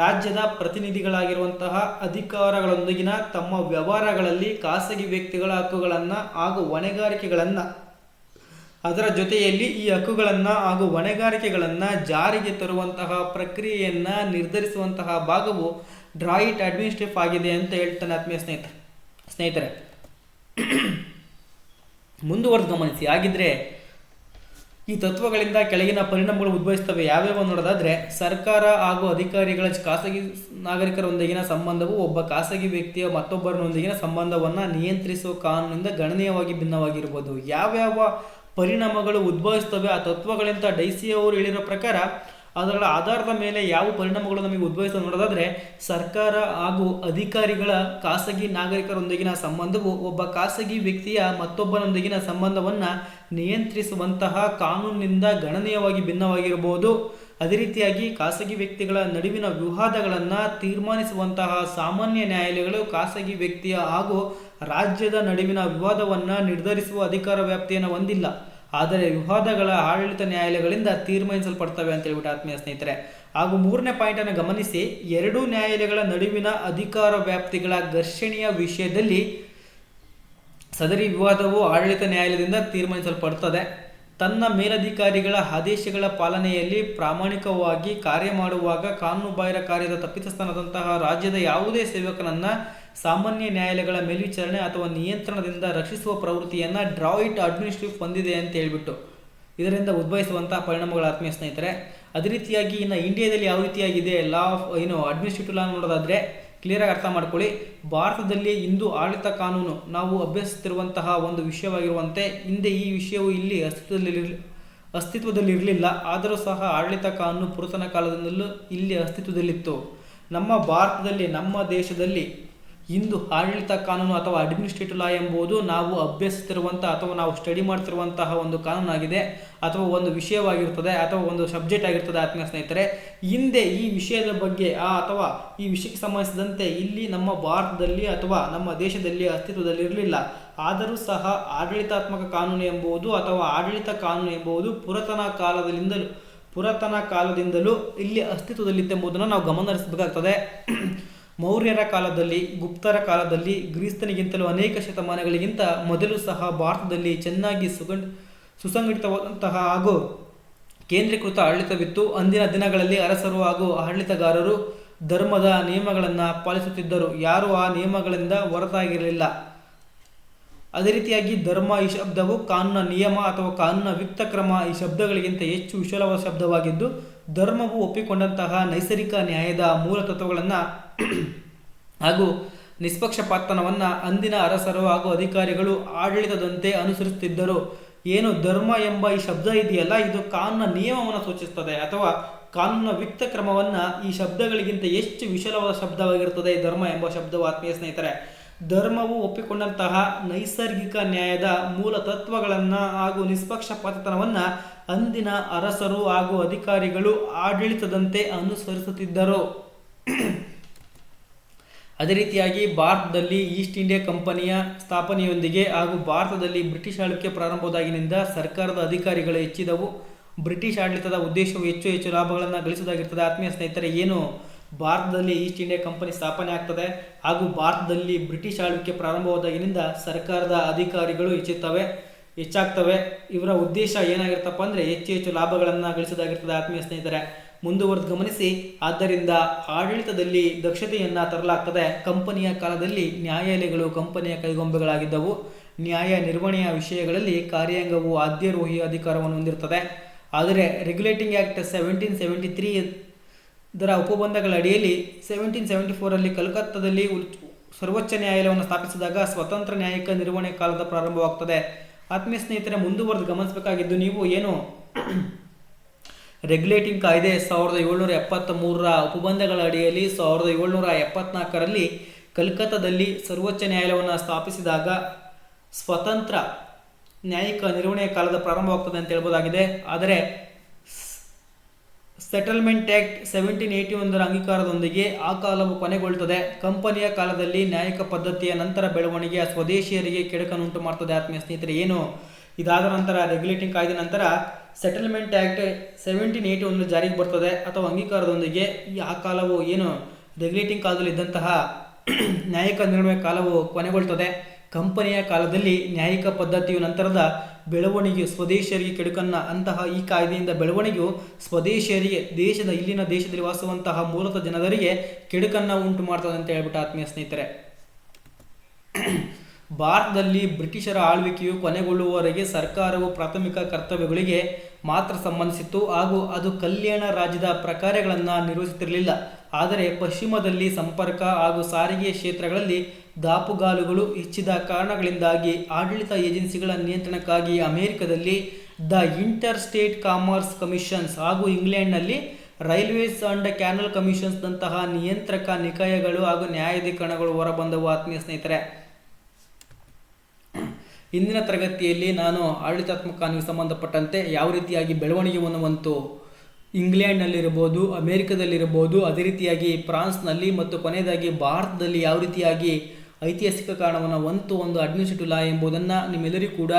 ರಾಜ್ಯದ ಪ್ರತಿನಿಧಿಗಳಾಗಿರುವಂತಹ ಅಧಿಕಾರಗಳೊಂದಿಗಿನ ತಮ್ಮ ವ್ಯವಹಾರಗಳಲ್ಲಿ ಖಾಸಗಿ ವ್ಯಕ್ತಿಗಳ ಹಕ್ಕುಗಳನ್ನು ಹಾಗೂ ಹೊಣೆಗಾರಿಕೆಗಳನ್ನು ಅದರ ಜೊತೆಯಲ್ಲಿ ಈ ಹಕ್ಕುಗಳನ್ನು ಹಾಗೂ ಹೊಣೆಗಾರಿಕೆಗಳನ್ನು ಜಾರಿಗೆ ತರುವಂತಹ ಪ್ರಕ್ರಿಯೆಯನ್ನು ನಿರ್ಧರಿಸುವಂತಹ ಭಾಗವು ಡ್ರಾಯಿಟ್ ಅಡ್ಮಿನಿಸ್ಟ್ರೇಟಿವ್ ಆಗಿದೆ ಅಂತ ಹೇಳ್ತಾನೆ ಆತ್ಮೀಯ ಸ್ನೇಹಿತ ಸ್ನೇಹಿತರೆ. ಮುಂದುವರೆದು ಗಮನಿಸಿ. ಹಾಗಿದ್ರೆ ಈ ತತ್ವಗಳಿಂದ ಕೆಳಗಿನ ಪರಿಣಾಮಗಳು ಉದ್ಭವಿಸ್ತವೆ. ಯಾವ್ಯಾವ ನೋಡೋದಾದ್ರೆ, ಸರ್ಕಾರ ಹಾಗೂ ಅಧಿಕಾರಿಗಳ ಖಾಸಗಿ ನಾಗರಿಕರೊಂದಿಗಿನ ಸಂಬಂಧವು ಒಬ್ಬ ಖಾಸಗಿ ವ್ಯಕ್ತಿಯ ಮತ್ತೊಬ್ಬರೊಂದಿಗಿನ ಸಂಬಂಧವನ್ನು ನಿಯಂತ್ರಿಸುವ ಕಾನೂನಿಂದ ಗಣನೀಯವಾಗಿ ಭಿನ್ನವಾಗಿರ್ಬೋದು. ಯಾವ್ಯಾವ ಪರಿಣಾಮಗಳು ಉದ್ಭವಿಸ್ತವೆ, ಆ ತತ್ವಗಳಿಂದ ಡೈಸಿ ಅವರು ಹೇಳಿರೋ ಪ್ರಕಾರ ಅದರ ಆಧಾರದ ಮೇಲೆ ಯಾವ ಪರಿಣಾಮಗಳು ನಮಗೆ ಉದ್ಭವಿಸ್ತವೆ ನೋಡೋದಾದ್ರೆ, ಸರ್ಕಾರ ಹಾಗೂ ಅಧಿಕಾರಿಗಳ ಖಾಸಗಿ ನಾಗರಿಕರೊಂದಿಗಿನ ಸಂಬಂಧವು ಒಬ್ಬ ಖಾಸಗಿ ವ್ಯಕ್ತಿಯ ಮತ್ತೊಬ್ಬನೊಂದಿಗಿನ ಸಂಬಂಧವನ್ನು ನಿಯಂತ್ರಿಸುವಂತಹ ಕಾನೂನಿನಿಂದ ಗಣನೀಯವಾಗಿ ಭಿನ್ನವಾಗಿರಬಹುದು. ಅದೇ ರೀತಿಯಾಗಿ ಖಾಸಗಿ ವ್ಯಕ್ತಿಗಳ ನಡುವಿನ ವಿವಾದಗಳನ್ನು ತೀರ್ಮಾನಿಸುವಂತಹ ಸಾಮಾನ್ಯ ನ್ಯಾಯಾಲಯಗಳು ಖಾಸಗಿ ವ್ಯಕ್ತಿಯ ಹಾಗೂ ರಾಜ್ಯದ ನಡುವಿನ ವಿವಾದವನ್ನು ನಿರ್ಧರಿಸುವ ಅಧಿಕಾರ ವ್ಯಾಪ್ತಿಯನ್ನು ಹೊಂದಿಲ್ಲ. ಆದರೆ ವಿವಾದಗಳ ಆಡಳಿತ ನ್ಯಾಯಾಲಯಗಳಿಂದ ತೀರ್ಮಾನಿಸಲ್ಪಡ್ತವೆ ಅಂತ ಹೇಳ್ಬಿಟ್ಟು ಆತ್ಮೀಯ ಸ್ನೇಹಿತರೆ. ಹಾಗೂ ಮೂರನೇ ಪಾಯಿಂಟ್ ಅನ್ನು ಗಮನಿಸಿ, ಎರಡೂ ನ್ಯಾಯಾಲಯಗಳ ನಡುವಿನ ಅಧಿಕಾರ ವ್ಯಾಪ್ತಿಗಳ ಘರ್ಷಣೆಯ ವಿಷಯದಲ್ಲಿ ಸದರಿ ವಿವಾದವು ಆಡಳಿತ ನ್ಯಾಯಾಲಯದಿಂದ ತೀರ್ಮಾನಿಸಲ್ಪಡುತ್ತದೆ ತನ್ನ ಮೇಲಧಿಕಾರಿಗಳ ಆದೇಶಗಳ ಪಾಲನೆಯಲ್ಲಿ ಪ್ರಾಮಾಣಿಕವಾಗಿ ಕಾರ್ಯ ಮಾಡುವಾಗ ಕಾನೂನುಬಾಹಿರ ಕಾರ್ಯದ ತಪ್ಪಿತಸ್ಥಾನದಂತಹ ರಾಜ್ಯದ ಯಾವುದೇ ಸೇವಕನನ್ನು ಸಾಮಾನ್ಯ ನ್ಯಾಯಾಲಯಗಳ ಮೇಲ್ವಿಚಾರಣೆ ಅಥವಾ ನಿಯಂತ್ರಣದಿಂದ ರಕ್ಷಿಸುವ ಪ್ರವೃತ್ತಿಯನ್ನು ಡ್ರಾಯಿಟ್ ಅಡ್ಮಿನಿಸ್ಟ್ರೇಟಿವ್ ಹೊಂದಿದೆ ಅಂತ ಹೇಳ್ಬಿಟ್ಟು ಇದರಿಂದ ಉದ್ಭವಿಸುವಂತಹ ಪರಿಣಾಮಗಳ ಆತ್ಮೀಯ ಸ್ನೇಹಿತರೆ. ಅದೇ ರೀತಿಯಾಗಿ ಇನ್ನು ಇಂಡಿಯಾದಲ್ಲಿ ಯಾವ ರೀತಿಯಾಗಿದೆ ಲಾ ಆಫ್ ಏನು ಅಡ್ಮಿನಿಸ್ಟ್ರೇಟಿವ್ ಲಾ ನೋಡೋದಾದ್ರೆ ಕ್ಲಿಯರಾಗಿ ಅರ್ಥ ಮಾಡ್ಕೊಳ್ಳಿ. ಭಾರತದಲ್ಲಿ ಇಂದು ಆಡಳಿತ ಕಾನೂನು, ನಾವು ಅಭ್ಯಸಿಸುತ್ತಿರುವಂತಹ ಒಂದು ವಿಷಯವಾಗಿರುವಂತೆ ಹಿಂದೆ ಈ ವಿಷಯವು ಇಲ್ಲಿ ಅಸ್ತಿತ್ವದಲ್ಲಿ ಅಸ್ತಿತ್ವದಲ್ಲಿರಲಿಲ್ಲ. ಆದರೂ ಸಹ ಆಡಳಿತ ಕಾನೂನು ಪುರಾತನ ಕಾಲದಿಂದಲೂ ಇಲ್ಲಿ ಅಸ್ತಿತ್ವದಲ್ಲಿತ್ತು. ನಮ್ಮ ಭಾರತದಲ್ಲಿ, ನಮ್ಮ ದೇಶದಲ್ಲಿ ಇಂದು ಆಡಳಿತ ಕಾನೂನು ಅಥವಾ ಅಡ್ಮಿನಿಸ್ಟ್ರೇಟಿವ್ ಲಾ ಎಂಬುದು ನಾವು ಅಭ್ಯಸಿಸುತ್ತಿರುವಂತಹ ಅಥವಾ ನಾವು ಸ್ಟಡಿ ಮಾಡ್ತಿರುವಂತಹ ಒಂದು ಕಾನೂನಾಗಿದೆ ಅಥವಾ ಒಂದು ವಿಷಯವಾಗಿರ್ತದೆ ಅಥವಾ ಒಂದು ಸಬ್ಜೆಕ್ಟ್ ಆಗಿರ್ತದೆ ಆತ್ಮೀಯ ಸ್ನೇಹಿತರೆ. ಹಿಂದೆ ಈ ವಿಷಯದ ಬಗ್ಗೆ, ಆ ಅಥವಾ ಈ ವಿಷಯಕ್ಕೆ ಸಂಬಂಧಿಸಿದಂತೆ ಇಲ್ಲಿ ನಮ್ಮ ಭಾರತದಲ್ಲಿ ಅಥವಾ ನಮ್ಮ ದೇಶದಲ್ಲಿ ಅಸ್ತಿತ್ವದಲ್ಲಿರಲಿಲ್ಲ ಆದರೂ ಸಹ ಆಡಳಿತಾತ್ಮಕ ಕಾನೂನು ಎಂಬುದು ಅಥವಾ ಆಡಳಿತ ಕಾನೂನು ಎಂಬುದು ಪುರಾತನ ಕಾಲದಿಂದಲೂ ಪುರಾತನ ಕಾಲದಿಂದಲೂ ಇಲ್ಲಿ ಅಸ್ತಿತ್ವದಲ್ಲಿತ್ತೆಂಬುದನ್ನು ನಾವು ಗಮನ ಹರಿಸಬೇಕಾಗ್ತದೆ ಮೌರ್ಯರ ಕಾಲದಲ್ಲಿ, ಗುಪ್ತರ ಕಾಲದಲ್ಲಿ, ಗ್ರೀಸ್ತನಿಗಿಂತಲೂ ಅನೇಕ ಶತಮಾನಗಳಿಗಿಂತ ಮೊದಲು ಸಹ ಭಾರತದಲ್ಲಿ ಚೆನ್ನಾಗಿ ಸುಗಂಡ್ ಸುಸಂಘಟಿತವಾದಂತಹ ಹಾಗೂ ಕೇಂದ್ರೀಕೃತ ಆಡಳಿತವಿತ್ತು. ಅಂದಿನ ದಿನಗಳಲ್ಲಿ ಅರಸರು ಹಾಗೂ ಆಡಳಿತಗಾರರು ಧರ್ಮದ ನಿಯಮಗಳನ್ನು ಪಾಲಿಸುತ್ತಿದ್ದರು. ಯಾರೂ ಆ ನಿಯಮಗಳಿಂದ ಹೊರತಾಗಿರಲಿಲ್ಲ. ಅದೇ ರೀತಿಯಾಗಿ ಧರ್ಮ ಈ ಶಬ್ದವು ಕಾನೂನ ನಿಯಮ ಅಥವಾ ಕಾನೂನ ವಿಕ್ತ ಕ್ರಮ ಈ ಶಬ್ದಗಳಿಗಿಂತ ಹೆಚ್ಚು ವಿಶಾಲವಾದ ಶಬ್ದವಾಗಿದ್ದು ಧರ್ಮವು ಒಪ್ಪಿಕೊಂಡಂತಹ ನೈಸರ್ಗಿಕ ನ್ಯಾಯದ ಮೂಲ ತತ್ವಗಳನ್ನು [clears throat] ಹಾಗೂ ನಿಷ್ಪಕ್ಷಪಾತನವನ್ನು ಅಂದಿನ ಅರಸರು ಹಾಗೂ ಅಧಿಕಾರಿಗಳು ಆಡಳಿತದಂತೆ ಅನುಸರಿಸುತ್ತಿದ್ದರು. ಏನು ಧರ್ಮ ಎಂಬ ಈ ಶಬ್ದ ಇದೆಯಲ್ಲ, ಇದು ಕಾನೂನ ನಿಯಮವನ್ನು ಸೂಚಿಸುತ್ತದೆ ಅಥವಾ ಕಾನೂನ ವಿತ್ತ ಕ್ರಮವನ್ನು ಈ ಶಬ್ದಗಳಿಗಿಂತ ಹೆಚ್ಚು ವಿಶಾಲವಾದ ಶಬ್ದವಾಗಿರುತ್ತದೆ ಧರ್ಮ ಎಂಬ ಶಬ್ದವು ಆತ್ಮೀಯ ಸ್ನೇಹಿತರೆ. ಧರ್ಮವು ಒಪ್ಪಿಕೊಂಡಂತಹ ನೈಸರ್ಗಿಕ ನ್ಯಾಯದ ಮೂಲ ತತ್ವಗಳನ್ನು ಹಾಗೂ ನಿಷ್ಪಕ್ಷಪಾತತನವನ್ನು ಅಂದಿನ ಅರಸರು ಹಾಗೂ ಅಧಿಕಾರಿಗಳು ಆಡಳಿತದಂತೆ ಅನುಸರಿಸುತ್ತಿದ್ದರು. ಅದೇ ರೀತಿಯಾಗಿ ಭಾರತದಲ್ಲಿ ಈಸ್ಟ್ ಇಂಡಿಯಾ ಕಂಪನಿಯ ಸ್ಥಾಪನೆಯೊಂದಿಗೆ ಹಾಗೂ ಭಾರತದಲ್ಲಿ ಬ್ರಿಟಿಷ್ ಆಳ್ವಿಕೆ ಪ್ರಾರಂಭವಾದಾಗಿನಿಂದ ಸರ್ಕಾರದ ಅಧಿಕಾರಿಗಳು ಹೆಚ್ಚಿದವು. ಬ್ರಿಟಿಷ್ ಆಡಳಿತದ ಉದ್ದೇಶವು ಹೆಚ್ಚು ಹೆಚ್ಚು ಲಾಭಗಳನ್ನು ಗಳಿಸುವುದಾಗಿರ್ತದೆ. ಆತ್ಮೀಯ ಸ್ನೇಹಿತರೆ, ಏನು ಭಾರತದಲ್ಲಿ ಈಸ್ಟ್ ಇಂಡಿಯಾ ಕಂಪನಿ ಸ್ಥಾಪನೆ ಆಗ್ತದೆ. ಹಾಗೂ ಭಾರತದಲ್ಲಿ ಬ್ರಿಟಿಷ್ ಆಳ್ವಿಕೆ ಪ್ರಾರಂಭವಾದಾಗಿನಿಂದ ಸರ್ಕಾರದ ಅಧಿಕಾರಿಗಳು ಹೆಚ್ಚುತ್ತವೆ ಹೆಚ್ಚಾಗ್ತವೆ. ಇವರ ಉದ್ದೇಶ ಏನಾಗಿರ್ತಪ್ಪ ಅಂದರೆ ಹೆಚ್ಚು ಹೆಚ್ಚು ಲಾಭಗಳನ್ನು ಗಳಿಸೋದಾಗಿರ್ತದೆ ಆತ್ಮೀಯ ಸ್ನೇಹಿತರೆ. ಮುಂದುವರೆದು ಗಮನಿಸಿ, ಆದ್ದರಿಂದ ಆಡಳಿತದಲ್ಲಿ ದಕ್ಷತೆಯನ್ನು ತರಲಾಗ್ತದೆ. ಕಂಪನಿಯ ಕಾಲದಲ್ಲಿ ನ್ಯಾಯಾಲಯಗಳು ಕಂಪನಿಯ ಕೈಗೊಂಬೆಗಳಾಗಿದ್ದವು. ನ್ಯಾಯ ನಿರ್ವಹಣೆಯ ವಿಷಯಗಳಲ್ಲಿ ಕಾರ್ಯಾಂಗವು ಆದ್ಯರೋಹಿ ಅಧಿಕಾರವನ್ನು ಹೊಂದಿರುತ್ತದೆ. ಆದರೆ regulating act seventeen seventy three ಇದರ ಉಪಬಂಧಗಳ ಅಡಿಯಲ್ಲಿ ಸೆವೆಂಟೀನ್ ಸೆವೆಂಟಿ ಫೋರಲ್ಲಿ ಕಲ್ಕತ್ತಾದಲ್ಲಿ ಸರ್ವೋಚ್ಚ ನ್ಯಾಯಾಲಯವನ್ನು ಸ್ಥಾಪಿಸಿದಾಗ ಸ್ವತಂತ್ರ ನ್ಯಾಯಿಕ ನಿರ್ವಹಣೆ ಕಾಲದ ಪ್ರಾರಂಭವಾಗ್ತದೆ. ಆತ್ಮೀಯ ಸ್ನೇಹಿತರೆ, ಮುಂದುವರೆದು ಗಮನಿಸಬೇಕಾಗಿದ್ದು ನೀವು ಏನು ರೆಗ್ಯುಲೇಟಿಂಗ್ ಕಾಯ್ದೆ ಸಾವಿರದ ಏಳ್ನೂರ ಎಪ್ಪತ್ತ ಮೂರರ ಉಪಬಂಧಗಳ ಅಡಿಯಲ್ಲಿ ಸಾವಿರದ ಏಳ್ನೂರ ಎಪ್ಪತ್ನಾಲ್ಕರಲ್ಲಿ ಕಲ್ಕತ್ತಾದಲ್ಲಿ ಸರ್ವೋಚ್ಚ ನ್ಯಾಯಾಲಯವನ್ನು ಸ್ಥಾಪಿಸಿದಾಗ ಸ್ವತಂತ್ರ ನ್ಯಾಯಿಕ ನಿರ್ವಹಣೆ ಕಾಲದ ಪ್ರಾರಂಭವಾಗ್ತದೆ ಅಂತ ಹೇಳ್ಬೋದಾಗಿದೆ. ಆದರೆ ಸೆಟಲ್ಮೆಂಟ್ ಆಕ್ಟ್ ಸೆವೆಂಟೀನ್ ಏಯ್ಟಿ ಒಂದರ ಅಂಗೀಕಾರದೊಂದಿಗೆ ಆ ಕಾಲವು ಕೊನೆಗೊಳ್ಳುತ್ತದೆ. ಕಂಪನಿಯ ಕಾಲದಲ್ಲಿ ನ್ಯಾಯಿಕ ಪದ್ಧತಿಯ ನಂತರ ಬೆಳವಣಿಗೆಯ ಸ್ವದೇಶಿಯರಿಗೆ ಕೆಡಕನ್ನುಂಟು ಮಾಡ್ತದೆ. ಆತ್ಮೀಯ ಸ್ನೇಹಿತರೆ, ಏನು? ಇದಾದ ನಂತರ ರೆಗ್ಯುಲೇಟಿಂಗ್ ಕಾಯ್ದೆ ನಂತರ ಸೆಟಲ್ಮೆಂಟ್ ಆಕ್ಟ್ ಸೆವೆಂಟೀನ್ ಏಯ್ಟಿ ಒಂದು ಜಾರಿಗೆ ಬರ್ತದೆ. ಅಥವಾ ಅಂಗೀಕಾರದೊಂದಿಗೆ ಈ ಆ ಕಾಲವು ಏನು? ರೆಗ್ಯುಲೇಟಿಂಗ್ ಕಾಲದಲ್ಲಿ ಇದ್ದಂತಹ ನ್ಯಾಯಿಕ ನಿರ್ಣಯ ಕಾಲವು ಕೊನೆಗೊಳ್ತದೆ. ಕಂಪನಿಯ ಕಾಲದಲ್ಲಿ ನ್ಯಾಯಿಕ ಪದ್ಧತಿಯು ನಂತರದ ಬೆಳವಣಿಗೆ, ಸ್ವದೇಶಿಯರಿಗೆ ಕೆಡುಕನ್ನ ಅಂತಹ ಈ ಕಾಯ್ದೆಯಿಂದ ಬೆಳವಣಿಗೆಯು ಸ್ವದೇಶಿಯರಿಗೆ, ದೇಶದ ಇಲ್ಲಿನ ದೇಶದಲ್ಲಿ ವಾಸುವಂತಹ ಮೂಲತ ಜನರಿಗೆ ಕೆಡುಕನ್ನ ಉಂಟು ಮಾಡ್ತದೆ ಅಂತ ಹೇಳ್ಬಿಟ್ಟು ಆತ್ಮೀಯ ಸ್ನೇಹಿತರೆ. ಭಾರತದಲ್ಲಿ ಬ್ರಿಟಿಷರ ಆಳ್ವಿಕೆಯು ಕೊನೆಗೊಳ್ಳುವವರೆಗೆ ಸರ್ಕಾರವು ಪ್ರಾಥಮಿಕ ಕರ್ತವ್ಯಗಳಿಗೆ ಮಾತ್ರ ಸಂಬಂಧಿಸಿತ್ತು ಹಾಗೂ ಅದು ಕಲ್ಯಾಣ ರಾಜ್ಯದ ಪ್ರಕಾರಗಳನ್ನು ನಿರ್ವಹಿಸುತ್ತಿರಲಿಲ್ಲ. ಆದರೆ ಪಶ್ಚಿಮದಲ್ಲಿ ಸಂಪರ್ಕ ಹಾಗೂ ಸಾರಿಗೆ ಕ್ಷೇತ್ರಗಳಲ್ಲಿ ದಾಪುಗಾಲುಗಳು ಹೆಚ್ಚಿದ ಕಾರಣಗಳಿಂದಾಗಿ ಆಡಳಿತ ಏಜೆನ್ಸಿಗಳ ನಿಯಂತ್ರಣಕ್ಕಾಗಿ ಅಮೆರಿಕದಲ್ಲಿ the inter state commerce commissions ಹಾಗೂ ಇಂಗ್ಲೆಂಡ್ನಲ್ಲಿ ರೈಲ್ವೇಸ್ ಅಂಡ್ ಕ್ಯಾನಲ್ ಕಮಿಷನ್ಸ್ನಂತಹ ನಿಯಂತ್ರಕ ನಿಕಾಯಗಳು ಹಾಗೂ ನ್ಯಾಯಾಧಿಕರಣಗಳು ಹೊರಬಂದವು, ಆತ್ಮೀಯ ಸ್ನೇಹಿತರೆ. ಇಂದಿನ ತರಗತಿಯಲ್ಲಿ ನಾನು ಆಡಳಿತಾತ್ಮಕ ಕಾನೂನಿಗೆ ಸಂಬಂಧಪಟ್ಟಂತೆ ಯಾವ ರೀತಿಯಾಗಿ ಬೆಳವಣಿಗೆ ಹೊಂದುವಂತು ಇಂಗ್ಲೆಂಡ್ನಲ್ಲಿರ್ಬೋದು ಅಮೇರಿಕದಲ್ಲಿರ್ಬೋದು ಅದೇ ರೀತಿಯಾಗಿ ಫ್ರಾನ್ಸ್ನಲ್ಲಿ ಮತ್ತು ಕೊನೆಯದಾಗಿ ಭಾರತದಲ್ಲಿ ಯಾವ ರೀತಿಯಾಗಿ ಐತಿಹಾಸಿಕ ಕಾರಣವನ್ನು ಒಂದು ಒಂದು ಅಡ್ಮಿನಿಸ್ಟ್ರೇಟಿವ್ ಲಾ ಎಂಬುದನ್ನು ನಿಮ್ಮೆಲ್ಲರಿಗೂ ಕೂಡ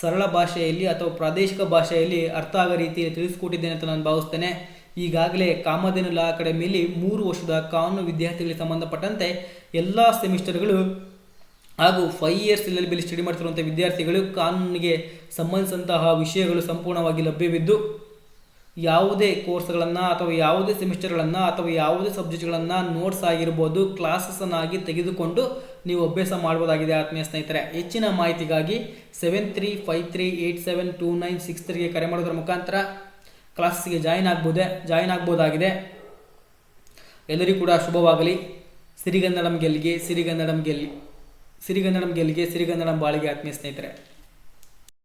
ಸರಳ ಭಾಷೆಯಲ್ಲಿ ಅಥವಾ ಪ್ರಾದೇಶಿಕ ಭಾಷೆಯಲ್ಲಿ ಅರ್ಥ ಆಗೋ ರೀತಿಯಲ್ಲಿ ತಿಳಿಸ್ಕೊಟ್ಟಿದ್ದೇನೆ ಅಂತ ನಾನು ಭಾವಿಸ್ತೇನೆ. ಈಗಾಗಲೇ ಕಾಮಧೇನು ಲಾ ಅಕಾಡೆಮಿಯಲ್ಲಿ ಮೂರು ವರ್ಷದ ಕಾನೂನು ವಿದ್ಯಾರ್ಥಿಗಳಿಗೆ ಸಂಬಂಧಪಟ್ಟಂತೆ ಎಲ್ಲ ಸೆಮಿಸ್ಟರ್ಗಳು ಹಾಗೂ ಫೈವ್ ಇಯರ್ಸ್ ಲೆವೆಲ್ ಸ್ಟಡಿ ಮಾಡ್ತಿರುವಂಥ ವಿದ್ಯಾರ್ಥಿಗಳು ಕಾನೂನಿಗೆ ಸಂಬಂಧಿಸಿದಂತಹ ವಿಷಯಗಳು ಸಂಪೂರ್ಣವಾಗಿ ಲಭ್ಯವಿದ್ದು ಯಾವುದೇ ಕೋರ್ಸ್ಗಳನ್ನು ಅಥವಾ ಯಾವುದೇ ಸೆಮಿಸ್ಟರ್ಗಳನ್ನು ಅಥವಾ ಯಾವುದೇ ಸಬ್ಜೆಕ್ಟ್ಗಳನ್ನು ನೋಟ್ಸ್ ಆಗಿರ್ಬೋದು ಕ್ಲಾಸಸ್ಸನ್ನು ಆಗಿ ತೆಗೆದುಕೊಂಡು ನೀವು ಅಭ್ಯಾಸ ಮಾಡ್ಬೋದಾಗಿದೆ ಆತ್ಮೀಯ ಸ್ನೇಹಿತರೆ. ಹೆಚ್ಚಿನ ಮಾಹಿತಿಗಾಗಿ seven three five three eight seven two nine six ತ್ರೀಗೆ ಕರೆ ಮಾಡೋದ್ರ ಮುಖಾಂತರ ಕ್ಲಾಸಸ್ಗೆ ಜಾಯಿನ್ ಆಗ್ಬೋದೆ, ಜಾಯಿನ್ ಆಗ್ಬೋದಾಗಿದೆ. ಎಲ್ಲರಿಗೂ ಕೂಡ ಶುಭವಾಗಲಿ. ಸಿರಿಗನ್ನಡಂ ಗೆಲ್ಲಿಗೆ, ಸಿರಿಗನ್ನಡಂ ಗೆಲ್ಲಿ, ಸಿರಿಗನ್ನಡಂ ಗೆಲ್ಲಿಗೆ, ಸಿರಿಗನ್ನಡಂ ಬಾಳಿಗೆ ಆತ್ಮೀಯ ಸ್ನೇಹಿತರೆ.